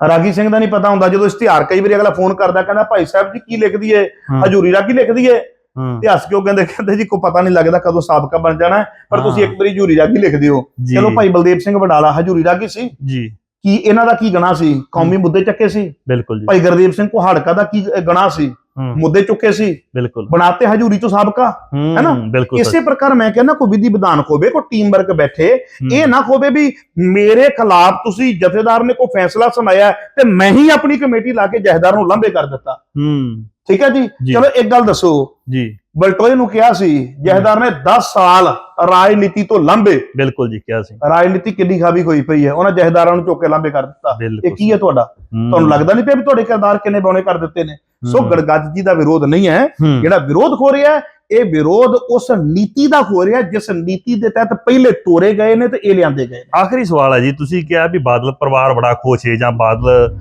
ਰਾਗੀ ਸਿੰਘ ਦਾ ਨਹੀਂ ਪਤਾ ਹੁੰਦਾ ਜਦੋਂ ਇਸ਼ਤਿਹਾਰ ਕਈ ਵਾਰੀ ਅਗਲਾ ਫੋਨ ਕਰਦਾ ਕਹਿੰਦਾ ਭਾਈ ਸਾਹਿਬ ਜੀ ਕੀ ਲਿਖ ਦਈਏ ਹੂੰ, ਹਜੂਰੀ ਰਾਗੀ ਲਿਖ ਦਈਏ ਹੂੰ, ਤੇ ਹੱਸ ਕੇ ਉਹ ਕਹਿੰਦੇ ਕਹਿੰਦੇ ਜੀ ਕੋਈ ਪਤਾ ਨਹੀਂ ਲੱਗਦਾ ਕਦੋਂ ਸਾਬਕਾ ਬਣ ਜਾਣਾ ਹੈ, ਪਰ ਤੁਸੀਂ ਹਾਂ। ਇੱਕ ਵਾਰੀ ਹਜੂਰੀ ਰਾਗੀ ਲਿਖ ਦਿਓ। ਜੀ, ਚਲੋ ਭਾਈ ਬਲਦੇਵ ਸਿੰਘ ਵਡਾਲਾ ਹਜੂਰੀ ਰਾਗੀ ਸੀ। ਜੀ। ਕੀ ਇਹਨਾਂ ਦਾ ਕੀ ਗਣਾ ਸੀ? ਕੌਮੀ ਮੁੱਦੇ ਚੱਕੇ ਸੀ? ਬਿਲਕੁਲ ਜੀ। ਭਾਈ ਗੁਰਦੇਵ ਸਿੰਘ ਕੋਹਾੜਕਾ ਦਾ ਕੀ ਗਣਾ ਸੀ? ਮੁੱਦੇ ਚੁੱਕੇ ਸੀ? ਬਿਲਕੁਲ। ਬਣਾਤੇ ਹਜੂਰੀ ਤੋਂ ਸਾਬਕਾ ਹੂੰ, ਨਾ? ਇਸੇ ਪ੍ਰਕਾਰ ਮੈਂ ਕਹਿੰਦਾ ਕੋਈ ਵਿਧੀ ਵਿਧਾਨ ਹੋਵੇ ਕੋਈ ਟੀਮ ਵਰਕ ਬੈਠੇ ਇਹ ਨਾ ਹੋਵੇ ਵੀ ਮੇਰੇ ਖਿਲਾਫ ਤੁਸੀਂ ਜਥੇਦਾਰ ਨੇ ਕੋਈ ਫੈਸਲਾ ਸੁਣਾਇਆ ਤੇ ਮੈਂ ਹੀ ਆਪਣੀ ਕਮੇਟੀ ਲਾ ਕੇ ਜਥੇਦਾਰ ਨੂੰ ਲਾਂਭੇ ਕਰ ਦਿੱਤਾ। ਹੂੰ। ਠੀਕ ਹੈ ਜੀ। ਚਲੋ ਇੱਕ ਗੱਲ ਦੱਸੋ। ਜੀ। ਬਲਟੋਏ ਨੂੰ ਕਿਹਾ ਸੀ ਜਥੇਦਾਰ ਨੇ 10 ਸਾਲ ਰਾਜਨੀਤੀ ਤੋਂ ਲਾਂਭੇ। ਬਿਲਕੁਲ ਜੀ ਕਿਹਾ ਸੀ। ਰਾਜਨੀਤੀ ਕਿੰਨੀ ਖਾਵੀ ਹੋਈ ਪਈ ਹੈ ਉਹਨਾਂ ਜਥੇਦਾਰਾਂ ਨੂੰ ਚੁੱਕ ਕੇ ਲਾਂਭੇ ਕਰ ਦਿੱਤਾ। ਇਹ ਕੀ ਹੈ ਤੁਹਾਡਾ? ਤੁਹਾਨੂੰ ਲੱਗਦਾ ਨਹੀਂ ਪਿਆ ਵੀ ਤੁਹਾਡੇ ਕਿਰਦਾਰ ਕਿੰਨੇ ਬੌਣੇ ਕਰ ਦਿੱਤੇ ਨੇ? ਸੋ ਗੜਗੱਜ ਜੀ ਦਾ ਵਿਰੋਧ ਨਹੀਂ ਹੈ। ਜਿਹੜਾ ਵਿਰੋਧ ਹੋ ਰਿਹਾ ਇਹ ਵਿਰੋਧ ਉਸ ਨੀਤੀ ਦਾ ਹੋ ਰਿਹਾ ਜਿਸ ਨੀਤੀ ਦੇ ਤਹਿਤ ਪਹਿਲੇ ਤੋਰੇ ਗਏ ਨੇ ਤੇ ਇਹ ਲਿਆਂਦੇ ਗਏ ਆਖਰੀ ਸਵਾਲ ਹੈ ਜੀ ਤੁਸੀਂ ਕਿਹਾ ਵੀ ਬਾਦਲ ਪਰਿਵਾਰ ਬੜਾ ਖੁਸ਼ ਹੈ ਜਾਂ ਬਾਦਲ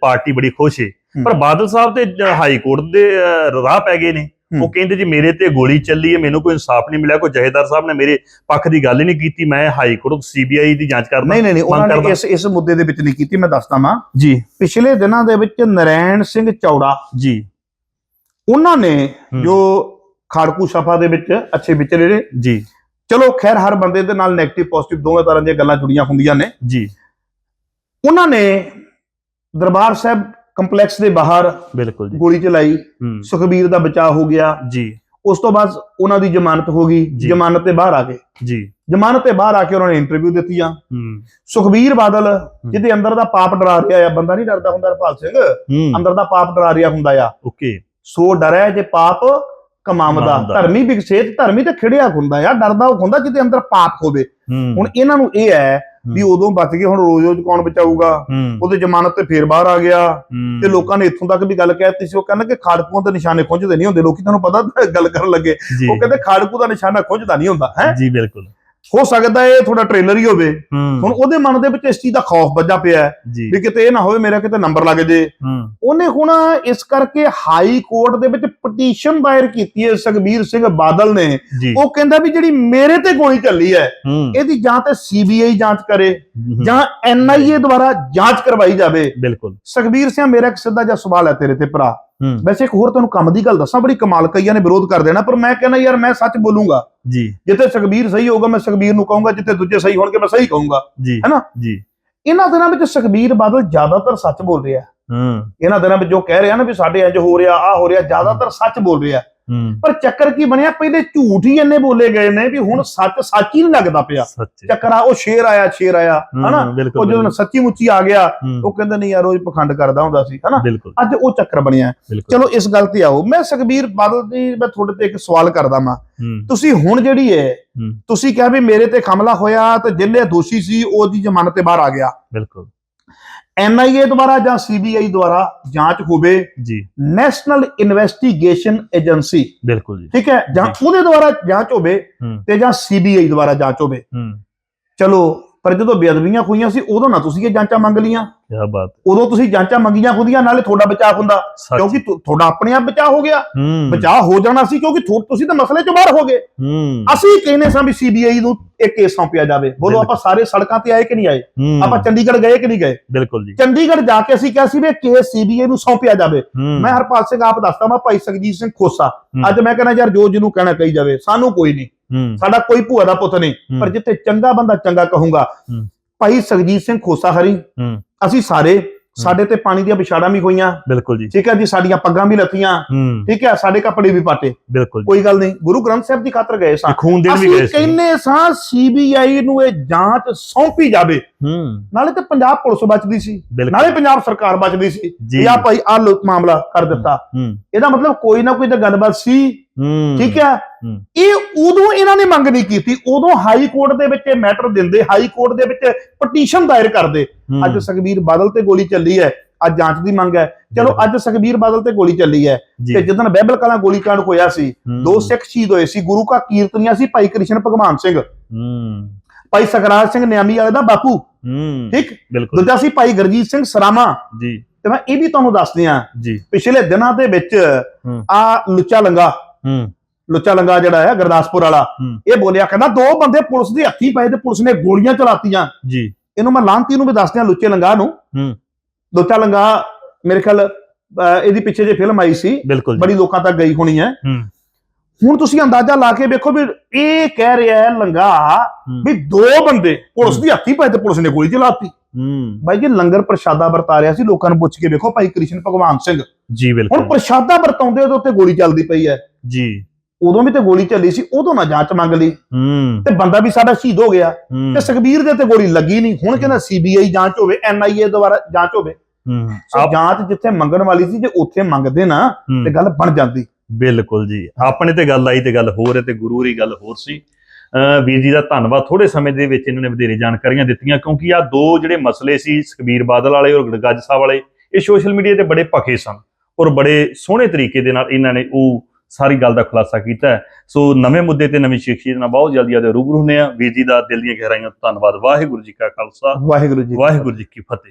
ਪਾਰਟੀ ਬੜੀ ਖੁਸ਼ ਹੈ। ਪਰ ਬਾਦਲ ਸਾਹਿਬ ਤੇ ਹਾਈ ਕੋਰਟ ਦੇ ਰਾਹ ਪੈ ਗਏ ਨੇ। ਉਹ ਕਹਿੰਦੇ ਜੀ ਮੇਰੇ ਤੇ ਗੋਲੀ ਚੱਲੀ ਹੈ ਮੈਨੂੰ ਕੋਈ ਇਨਸਾਫ ਨਹੀਂ ਮਿਲਿਆ ਕੋਈ ਜਹੇਦਾਰ ਸਾਹਿਬ ਨੇ ਮੇਰੇ ਪੱਖ ਦੀ ਗੱਲ ਹੀ ਨਹੀਂ ਕੀਤੀ ਮੈਂ ਹਾਈ ਕੋਰਟ ਸੀਬੀਆਈ ਦੀ ਜਾਂਚ ਕਰਨਾ ਨਹੀਂ ਨਹੀਂ ਨਹੀਂ ਉਹਨਾਂ ਕਰਦਾ। ਨੇ ਇਸ ਇਸ ਮੁੱਦੇ ਦੇ ਵਿੱਚ ਨਹੀਂ ਕੀਤੀ ਮੈਂ ਦੱਸਦਾ ਵਾਂ। ਜੀ। ਪਿਛਲੇ ਦਿਨਾਂ ਦੇ ਵਿੱਚ ਨਰੈਣ ਸਿੰਘ ਚੌੜਾ ਜੀ। ਉਹਨਾਂ ਨੇ। ਜੋ ਖਾੜਕੂ ਸਫਾ ਦੇ ਵਿੱਚ ਅੱਛੇ ਵਿਚਰੇ ਨੇ ਜੀ। ਚਲੋ ਖੈਰ ਹਰ ਬੰਦੇ ਦੇ ਨਾਲ 네ਗੇਟਿਵ ਪੋਜ਼ਿਟਿਵ ਦੋਵੇਂ ਤਰ੍ਹਾਂ ਦੀਆਂ ਗੱਲਾਂ ਜੁੜੀਆਂ ਹੁੰਦੀਆਂ ਨੇ। ਜੀ। ਉਹਨਾਂ ਨੇ ਦਰਬਾਰ ਸਾਹਿਬ ਕੰਪਲੈਕਸ ਦੇ ਬਾਹਰ ਬਿਲਕੁਲ ਜੀ। ਗੋਲੀ ਚਲਾਈ ਹੂੰ। ਸੁਖਬੀਰ ਦਾ ਬਚਾਅ ਹੋ ਗਿਆ। ਜੀ। ਉਸ ਤੋਂ ਬਾਅਦ ਉਹਨਾਂ ਦੀ ਜ਼ਮਾਨਤ ਹੋ ਗਈ ਜੀ। ਜ਼ਮਾਨਤ ਤੇ ਬਾਹਰ ਆ ਗਏ। ਜੀ। ਜ਼ਮਾਨਤ ਤੇ ਬਾਹਰ ਆ ਕੇ ਉਹਨਾਂ ਨੇ ਇੰਟਰਵਿਊ ਦਿੱਤੀਆਂ। ਹੂੰ। ਸੁਖਬੀਰ ਬਾਦਲ ਜਿਹਦੇ ਅੰਦਰ ਦਾ ਪਾਪ ਡਰਾ ਰਿਹਾ ਆ ਬੰਦਾ ਨਹੀਂ ਡਰਦਾ ਹੁੰਦਾ ਹਰਪਾਲ ਸਿੰਘ ਹੂੰ। ਅੰਦਰ ਦਾ ਪਾਪ ਡਰਾ ਰਿਹਾ ਹੁੰਦਾ ਆ। ਓਕੇ। ਸੋ ਡਰੈ ਜੇ ਪਾਪ ਕਮਾਵਦਾ। ਧਰਮੀ ਵਿਕਸੇਤ ਧਰਮੀ ਤੇ ਖਿੜਿਆ ਹੁੰਦਾ ਆ ਡਰਦਾ ਉਹ ਹੁੰਦਾ ਜਿਹਦੇ ਅੰਦਰ ਪਾਪ ਹੋਵੇ। ਹੂੰ। ਹੁਣ ਇਹਨਾਂ ਨੂੰ ਇਹ ਹੈ ਵੀ ਉਦੋਂ ਬਚ ਗਏ ਹੁਣ ਰੋਜ਼ ਰੋਜ਼ ਕੌਣ ਬਚਾਊਗਾ? ਉਹਦੇ ਜ਼ਮਾਨਤ ਤੇ ਫੇਰ ਬਾਹਰ ਆ ਗਿਆ। ਤੇ ਲੋਕਾਂ ਨੇ ਇੱਥੋਂ ਤੱਕ ਵੀ ਗੱਲ ਕਹਿਤੀ ਸੀ ਉਹ ਕਹਿੰਦਾ ਕਿ ਖਾੜਕੂਆਂ ਦੇ ਨਿਸ਼ਾਨੇ ਖੁੰਝਦੇ ਨਹੀਂ ਹੁੰਦੇ। ਲੋਕੀ ਤੁਹਾਨੂੰ ਪਤਾ ਗੱਲ ਕਰਨ ਲੱਗੇ। ਉਹ ਕਹਿੰਦੇ ਖਾੜਕੂ ਦਾ ਨਿਸ਼ਾਨਾ ਖੁੰਝਦਾ ਨਹੀਂ ਹੁੰਦਾ ਹੈ? ਜੀ ਬਿਲਕੁਲ। ਹੋ ਸਕਦਾ ਇਹ ਥੋੜਾ ਟ੍ਰੇਲਰ ਹੀ ਹੋਵੇ। ਹੁਣ ਉਹਦੇ ਮਨ ਦੇ ਵਿੱਚ ਇਸ ਚੀਜ਼ ਦਾ ਖੌਫ ਵੱਜਾ ਪਿਆ ਵੀ ਕਿਤੇ ਇਹ ਨਾ ਹੋਵੇ ਮੇਰਾ ਕਿਤੇ ਨੰਬਰ ਲੱਗ ਜੇ। ਉਹਨੇ ਹੁਣ ਇਸ ਕਰਕੇ ਹਾਈ ਕੋਰਟ ਦੇ ਵਿੱਚ ਪਟੀਸ਼ਨ ਦਾਇਰ ਕੀਤੀ ਹੈ ਸੁਖਬੀਰ ਸਿੰਘ ਬਾਦਲ ਨੇ। ਉਹ ਕਹਿੰਦਾ ਵੀ ਜਿਹੜੀ ਮੇਰੇ ਤੇ ਗੋਲੀ ਚੱਲੀ ਹੈ ਇਹਦੀ ਜਾਂ ਤੇ ਸੀਬੀਆਈ ਜਾਂਚ ਕਰੇ ਜਾਂ ਐਨਆਈਏ ਦੁਆਰਾ ਜਾਂਚ ਕਰਵਾਈ ਜਾਵੇ। ਬਿਲਕੁਲ। ਸੁਖਬੀਰ ਸਿੰਘ ਮੇਰਾ ਇੱਕ ਸਿੱਧਾ ਜਿਹਾ ਸਵਾਲ ਹੈ ਤੇਰੇ ਤੇ ਭਰਾ। ਵੈਸੇ ਇੱਕ ਹੋਰ ਤੁਹਾਨੂੰ ਕੰਮ ਦੀ ਗੱਲ ਦੱਸਾਂ ਬੜੀ ਕਮਾਲ ਕਈਆਂ ਨੇ ਵਿਰੋਧ ਕਰ ਦੇਣਾ ਪਰ ਮੈਂ ਕਹਿੰਦਾ ਯਾਰ ਮੈਂ ਸੱਚ ਬੋਲੂੰਗਾ। ਜੀ। ਜਿੱਥੇ ਸੁਖਬੀਰ ਸਹੀ ਹੋਊਗਾ ਮੈਂ ਸੁਖਬੀਰ ਨੂੰ ਕਹੂੰਗਾ ਜਿੱਥੇ ਦੂਜੇ ਸਹੀ ਹੋਣਗੇ ਮੈਂ ਸਹੀ ਕਹੂੰਗਾ। ਜੀ ਹੈਨਾ? ਜੀ। ਇਹਨਾਂ ਦਿਨਾਂ ਵਿੱਚ ਸੁਖਬੀਰ ਬਾਦਲ ਜ਼ਿਆਦਾਤਰ ਸੱਚ ਬੋਲ ਰਿਹਾ। ਹੂੰ। ਇਹਨਾਂ ਦਿਨਾਂ ਵਿੱਚ ਜੋ ਕਹਿ ਰਿਹਾ ਨਾ ਵੀ ਸਾਡੇ ਇੰਜ ਹੋ ਰਿਹਾ ਆ ਹੋ ਰਿਹਾ ਜ਼ਿਆਦਾਤਰ ਸੱਚ ਬੋਲ ਰਿਹਾ। ਪਰ ਚੱਕਰ ਕੀ ਬਣਿਆ? ਪਹਿਲੇ ਝੂਠ ਹੀ ਇੰਨੇ ਬੋਲੇ ਗਏ ਨੇ ਵੀ ਹੁਣ ਸੱਚ ਸੱਚ ਹੀ ਨਹੀਂ ਲੱਗਦਾ ਪਿਆ। ਚੱਕਰ ਆ ਉਹ ਸ਼ੇਰ ਆਇਆ ਸ਼ੇਰ ਆਇਆ ਹਨਾ? ਉਹ ਜਦੋਂ ਸੱਚੀ ਮੁੱਚੀ ਆ ਗਿਆ ਉਹ ਕਹਿੰਦੇ ਨਹੀਂ ਯਾਰ ਰੋਜ਼ ਪਖੰਡ ਕਰਦਾ ਹੁੰਦਾ ਸੀ ਹਨਾ? ਅੱਜ ਉਹ ਚੱਕਰ ਬਣਿਆ ਚਲੋ ਇਸ ਗੱਲ ਤੇ ਆਓ। ਮੈਂ ਸੁਖਬੀਰ ਬਾਦਲ ਦੀ ਮੈਂ ਤੁਹਾਡੇ ਤੇ ਇੱਕ ਸਵਾਲ ਕਰਦਾ ਮਾਂ ਤੁਸੀਂ ਹੁਣ ਜਿਹੜੀ ਹੈ। ਤੁਸੀਂ ਕਿਹਾ ਵੀ ਮੇਰੇ ਤੇ ਹਮਲਾ ਹੋਇਆ ਤੇ ਜਿਹੜੇ ਦੋਸ਼ੀ ਸੀ ਉਹਦੀ ਜ਼ਮਾਨਤ ਤੇ ਬਾਹਰ ਆ ਗਿਆ। ਬਿਲਕੁਲ। ਐਨਆਈਏ ਦੁਆਰਾ ਜਾਂ ਸੀਬੀਆਈ ਦੁਆਰਾ ਜਾਂਚ ਹੋਵੇ ਜੀ। ਨੈਸ਼ਨਲ ਇਨਵੈਸਟੀਗੇਸ਼ਨ ਏਜੰਸੀ ਬਿਲਕੁਲ ਜੀ। ਠੀਕ ਹੈ? ਜਾਂ। ਉਹਦੇ ਦੁਆਰਾ ਜਾਂਚ ਹੋਵੇ ਤੇ ਜਾਂ ਸੀਬੀਆਈ ਦੁਆਰਾ ਜਾਂਚ ਹੋਵੇ। ਹੂੰ। ਚਲੋ ਪਰ ਜਦੋਂ ਬੇਅਦਬੀਆਂ ਹੋਈਆਂ ਸੀ ਉਦੋਂ ਨਾ ਤੁਸੀਂ ਇਹ ਜਾਂਚਾਂ ਮੰਗ ਲੀਆਂ ਕੀ ਬਾਤ ਉਦੋਂ ਤੁਸੀਂ ਜਾਂਚਾਂ ਮੰਗੀਆਂ ਖੁਦੀਆਂ ਨਾਲੇ ਤੁਹਾਡਾ ਬਚਾਅ ਹੁੰਦਾ। ਸੱਚ। ਕਿਉਂਕਿ ਤੁ- ਤੁਹਾਡਾ ਆਪਣੇ ਆਪ ਬਚਾਅ ਹੋ ਗਿਆ। ਹੂੰ। ਬਚਾਅ ਹੋ ਜਾਣਾ ਸੀ ਕਿਉਂਕਿ ਤੁਸੀਂ ਤਾਂ ਮਸਲੇ ਚੋਂ ਬਾਹਰ ਹੋ ਗਏ। ਹੂੰ। ਅਸੀਂ ਕਹਿੰਦੇ ਸਾਂ ਵੀ ਸੀਬੀਆਈ ਨੂੰ ਇਹ ਕੇਸ ਸੌਂਪਿਆ ਜਾਵੇ। ਬੋਲੋ। ਆਪਾਂ ਸਾਰੇ ਸੜਕਾਂ ਤੇ ਆਏ ਕਿ ਨਹੀਂ ਆਏ? ਹੂੰ, ਆਪਾਂ ਚੰਡੀਗੜ੍ਹ ਗਏ ਕਿ ਨਹੀਂ ਗਏ? ਬਿਲਕੁਲ ਜੀ। ਚੰਡੀਗੜ੍ਹ ਜਾ ਕੇ ਅਸੀਂ ਕਿਹਾ ਸੀ ਵੀ ਇਹ ਕੇਸ ਸੀਬੀਆਈ ਨੂੰ ਸੌਂਪਿਆ ਜਾਵੇ। ਹੂੰ। ਮੈਂ ਹਰਪਾਲ ਸਿੰਘ ਆਪ ਦੱਸਦਾ ਮੈਂ ਭਾਈ ਸਖਜੀਤ ਸਿੰਘ ਖੋਸਾ। ਹੂੰ। ਅੱਜ ਮੈਂ ਕਹਿੰਦਾ ਯਾਰ ਜੋ ਜਿਹਨੂੰ ਕਹਿਣਾ ਕਹੀ ਜਾਵੇ। ਸਾਨੂੰ ਕੋਈ ਨਹੀਂ। ਸਾਡਾ ਕੋਈ ਭੂਆ ਦਾ ਪੁੱਤ ਨਹੀਂ ਪਰ ਜਿੱਥੇ ਚੰਗਾ ਬੰਦਾ ਚੰਗਾ ਕਹੂੰਗਾ। ਭਾਈ ਸਖਜੀਤ ਸਿੰਘ ਖੋਸਾ ਹਰੀ ਅਸੀਂ ਸਾਰੇ ਸਾਡੇ ਤੇ ਪਾਣੀ ਦੀਆਂ ਵਿਛਾੜਾਂ ਵੀ ਹੋਈਆਂ। ਬਿਲਕੁਲ ਜੀ। ਠੀਕ ਹੈ ਜੀ ਸਾਡੀਆਂ ਪੱਗਾਂ ਵੀ ਲੱਥੀਆਂ। ਠੀਕ ਹੈ ਸਾਡੇ ਕੱਪੜੇ ਵੀ ਪਾਟੇ। ਬਿਲਕੁਲ ਕੋਈ ਗੱਲ ਨਹੀਂ ਗੁਰੂ ਗ੍ਰੰਥ ਸਾਹਿਬ ਦੀ ਖਾਤਰ ਗਏ ਸਾਂ। ਖੂਨ ਦੇਣ ਵੀ ਗਏ ਅਸੀਂ ਸੀ ਕਹਿੰਨੇ ਸਾਂ ਸੀਬੀਆਈ ਨੂੰ ਇਹ ਜਾਂਚ ਸੌਂਪੀ ਜਾਵੇ। ਹੂੰ। ਨਾਲੇ ਤੇ ਪੰਜਾਬ ਪੁਲਿਸ ਬਚਦੀ ਸੀ। ਨਾਲੇ ਪੰਜਾਬ ਸਰਕਾਰ ਬਚਦੀ ਸੀ। ਜੀ। ਜਾਂ ਭਾਈ ਆ ਮਾਮਲਾ ਕਰ ਦਿੱਤਾ। ਇਹਦਾ ਮਤਲਬ ਕੋਈ ਨਾ ਕੋਈ ਤਾਂ ਗੱਲਬਾਤ ਸੀ। ਠੀਕ ਹੈ। ਇਹ ਉਦੋਂ ਇਹਨਾਂ ਨੇ ਮੰਗ ਨਹੀਂ ਕੀਤੀ ਉਦੋਂ ਹਾਈ ਕੋਰਟ ਦੇ ਵਿੱਚ ਇਹ ਮੈਟਰ ਦਿੰਦੇ ਹਾਈ ਕੋਰਟ ਦੇ ਵਿੱਚ ਪਟੀਸ਼ਨ ਦਾਇਰ ਕਰਦੇ। ਅੱਜ ਸੁਖਬੀਰ ਬਾਦਲ ਤੇ ਗੋਲੀ ਚੱਲੀ ਹੈ ਅੱਜ ਜਾਂਚ ਦੀ ਮੰਗ ਹੈ। ਚਲੋ ਅੱਜ ਸੁਖਬੀਰ ਬਾਦਲ ਤੇ ਗੋਲੀ ਚੱਲੀ ਹੈ ਤੇ ਜਦੋਂ ਬਹਿਬਲ ਕਲਾਂ ਗੋਲੀकांड ਹੋਇਆ ਸੀ ਦੋ ਸਿੱਖ ਸ਼ਹੀਦ ਹੋਏ ਸੀ ਗੁਰੂ ਕਾ ਕੀਰਤਨੀਆ ਸੀ ਭਾਈ ਕ੍ਰਿਸ਼ਨ ਭਗਵਾਨ ਸਿੰਘ। ਭਾਈ ਸਕਰਾਜ ਸਿੰਘ ਨਿਆਮੀ ਵਾਲੇ ਦਾ ਬਾਪੂ। ਠੀਕ? ਦੂਜਾ ਸੀ ਭਾਈ ਗੁਰਜੀਤ ਸਿੰਘ ਸਰਾਮਾ। ਜੀ। ਤੇ ਮੈਂ ਇਹ ਵੀ ਤੁਹਾਨੂੰ ਦੱਸਦੀ ਆ ਪਿਛਲੇ ਦਿਨਾਂ ਦੇ ਵਿੱਚ। ਆ ਲੁੱਚਾ ਲੰਗਾ। ਹੂੰ। ਲੁੱਚਾ ਲੰਗਾ ਜਿਹੜਾ ਹੈ ਗੁਰਦਾਸਪੁਰ ਵਾਲਾ। ਇਹ ਬੋਲਿਆ ਕਹਿੰਦਾ ਦੋ ਬੰਦੇ ਪੁਲਿਸ ਦੇ ਹੱਥੀ ਪਏ ਤੇ ਪੁਲਿਸ ਨੇ ਗੋਲੀਆਂ ਚਲਾਤੀਆਂ। ਜੀ। ਇਹਨੂੰ ਮੈਂ ਲਾਂਤੀ ਨੂੰ ਵੀ ਦੱਸਦਿਆਂ ਲੁੱਚੇ ਲੰਗਾ ਨੂੰ। ਹੂੰ। ਲੋਚਾ ਲੰਗਾ ਮੇਰੇ ਖਿਆਲ ਇਹਦੀ ਪਿੱਛੇ ਜੇ ਫਿਲਮ ਆਈ ਸੀ ਬੜੀ ਲੋਕਾਂ ਤੱਕ ਗਈ ਹੋਣੀ ਹੈ। ਹੂੰ। ਹੁਣ ਤੁਸੀਂ ਅੰਦਾਜ਼ਾ ਲਾ ਕੇ ਵੇਖੋ ਵੀ ਇਹ ਕਹਿ ਰਿਹਾ ਹੈ ਲੰਗਾ। ਵੀ ਦੋ ਬੰਦੇ ਪੁਲਿਸ ਦੀ ਹੱਥੀ ਪਾਏ ਤੇ ਪੁਲਿਸ ਨੇ ਗੋਲੀ ਚਲਾਤੀ। ਹੂੰ। ਬਾਈ ਜੀ ਲੰਗਰ ਪ੍ਰਸ਼ਾਦਾ ਵਰਤਾ ਰਿਹਾ ਸੀ ਲੋਕਾਂ ਨੂੰ ਪੁੱਛ ਕੇ ਵੇਖੋ ਭਾਈ ਕ੍ਰਿਸ਼ਨ ਭਗਵਾਨ ਸਿੰਘ। ਜੀ ਹੁਣ ਬਿਲਕੁਲ ਪ੍ਰਸ਼ਾਦਾ ਵਰਤਾਉਂਦੇ ਉਹਦੇ ਉੱਤੇ ਗੋਲੀ ਚੱਲਦੀ ਪਈ ਹੈ। ਜੀ। ਉਦੋਂ ਵੀ ਤੇ ਗੋਲੀ ਚੱਲੀ ਸੀ ਉਦੋਂ ਨਾ ਜਾਂਚ ਮੰਗ ਲਈ। ਹੂੰ। ਤੇ ਬੰਦਾ ਵੀ ਸਾਡਾ ਸ਼ਹੀਦ ਹੋ ਗਿਆ। ਤੇ ਸੁਖਬੀਰ ਦੇ ਤੇ ਗੋਲੀ ਲੱਗੀ ਨਹੀਂ। ਹੁਣ ਕਹਿੰਦਾ ਸੀਬੀਆਈ ਜਾਂਚ ਹੋਵੇ ਐਨਆਈਏ ਦੁਆਰਾ ਜਾਂਚ ਹੋਵੇ। ਹੂੰ। ਜਾਂਚ ਜਿੱਥੇ ਮੰਗਣ ਵਾਲੀ ਸੀ ਜੇ ਉੱਥੇ ਮੰਗਦੇ ਨਾ। ਤੇ ਗੱਲ ਬਣ ਜਾਂਦੀ। ਬਿਲਕੁਲ ਜੀ। ਆਪਣੇ ਤੇ ਗੱਲ ਆਈ ਤੇ ਗੱਲ ਹੋਰ ਹੈ ਤੇ ਗੁਰੂ ਦੀ ਗੱਲ ਹੋਰ ਸੀ। ਵੀਰ ਜੀ ਦਾ ਧੰਨਵਾਦ। ਥੋੜੇ ਸਮੇਂ ਦੇ ਵਿੱਚ ਇਹਨਾਂ ਨੇ ਵਧੇਰੇ ਜਾਣਕਾਰੀਆਂ ਦਿੱਤੀਆਂ ਕਿਉਂਕਿ ਆ ਦੋ ਜਿਹੜੇ ਮਸਲੇ ਸੀ ਸੁਖਬੀਰ ਬਾਦਲ ਵਾਲੇ ਔਰ ਗੱਜ ਸਾਹਿਬ ਵਾਲੇ ਇਹ ਸੋਸ਼ਲ ਮੀਡੀਆ ਤੇ ਬੜੇ ਭਖੇ ਸਨ ਔਰ ਬੜੇ ਸੋਹਣੇ ਤਰੀਕੇ ਦੇ ਨਾਲ ਇਹਨਾਂ ਨੇ ਉਹ ਸਾਰੀ ਗੱਲ ਦਾ ਖੁਲਾਸਾ ਕੀਤਾ। ਸੋ ਨਵੇਂ ਮੁੱਦੇ ਤੇ ਨਵੀਂ ਸ਼ਖਸੀਅਤ ਨਾਲ ਬਹੁਤ ਜਲਦੀ ਆਦੇ ਰੂਬਰੂ ਹੁੰਦੇ ਆ ਵੀਰ ਜੀ ਦਾ ਦਿਲ ਦੀਆਂ ਗਹਿਰਾਈਆਂ ਤੋਂ ਧੰਨਵਾਦ। ਵਾਹਿਗੁਰੂ ਜੀ ਕਾ ਖਾਲਸਾ। ਵਾਹਿਗੁਰੂ ਜੀ ਵਾਹਿਗੁਰੂ ਜੀ ਕੀ ਫਤਿਹ।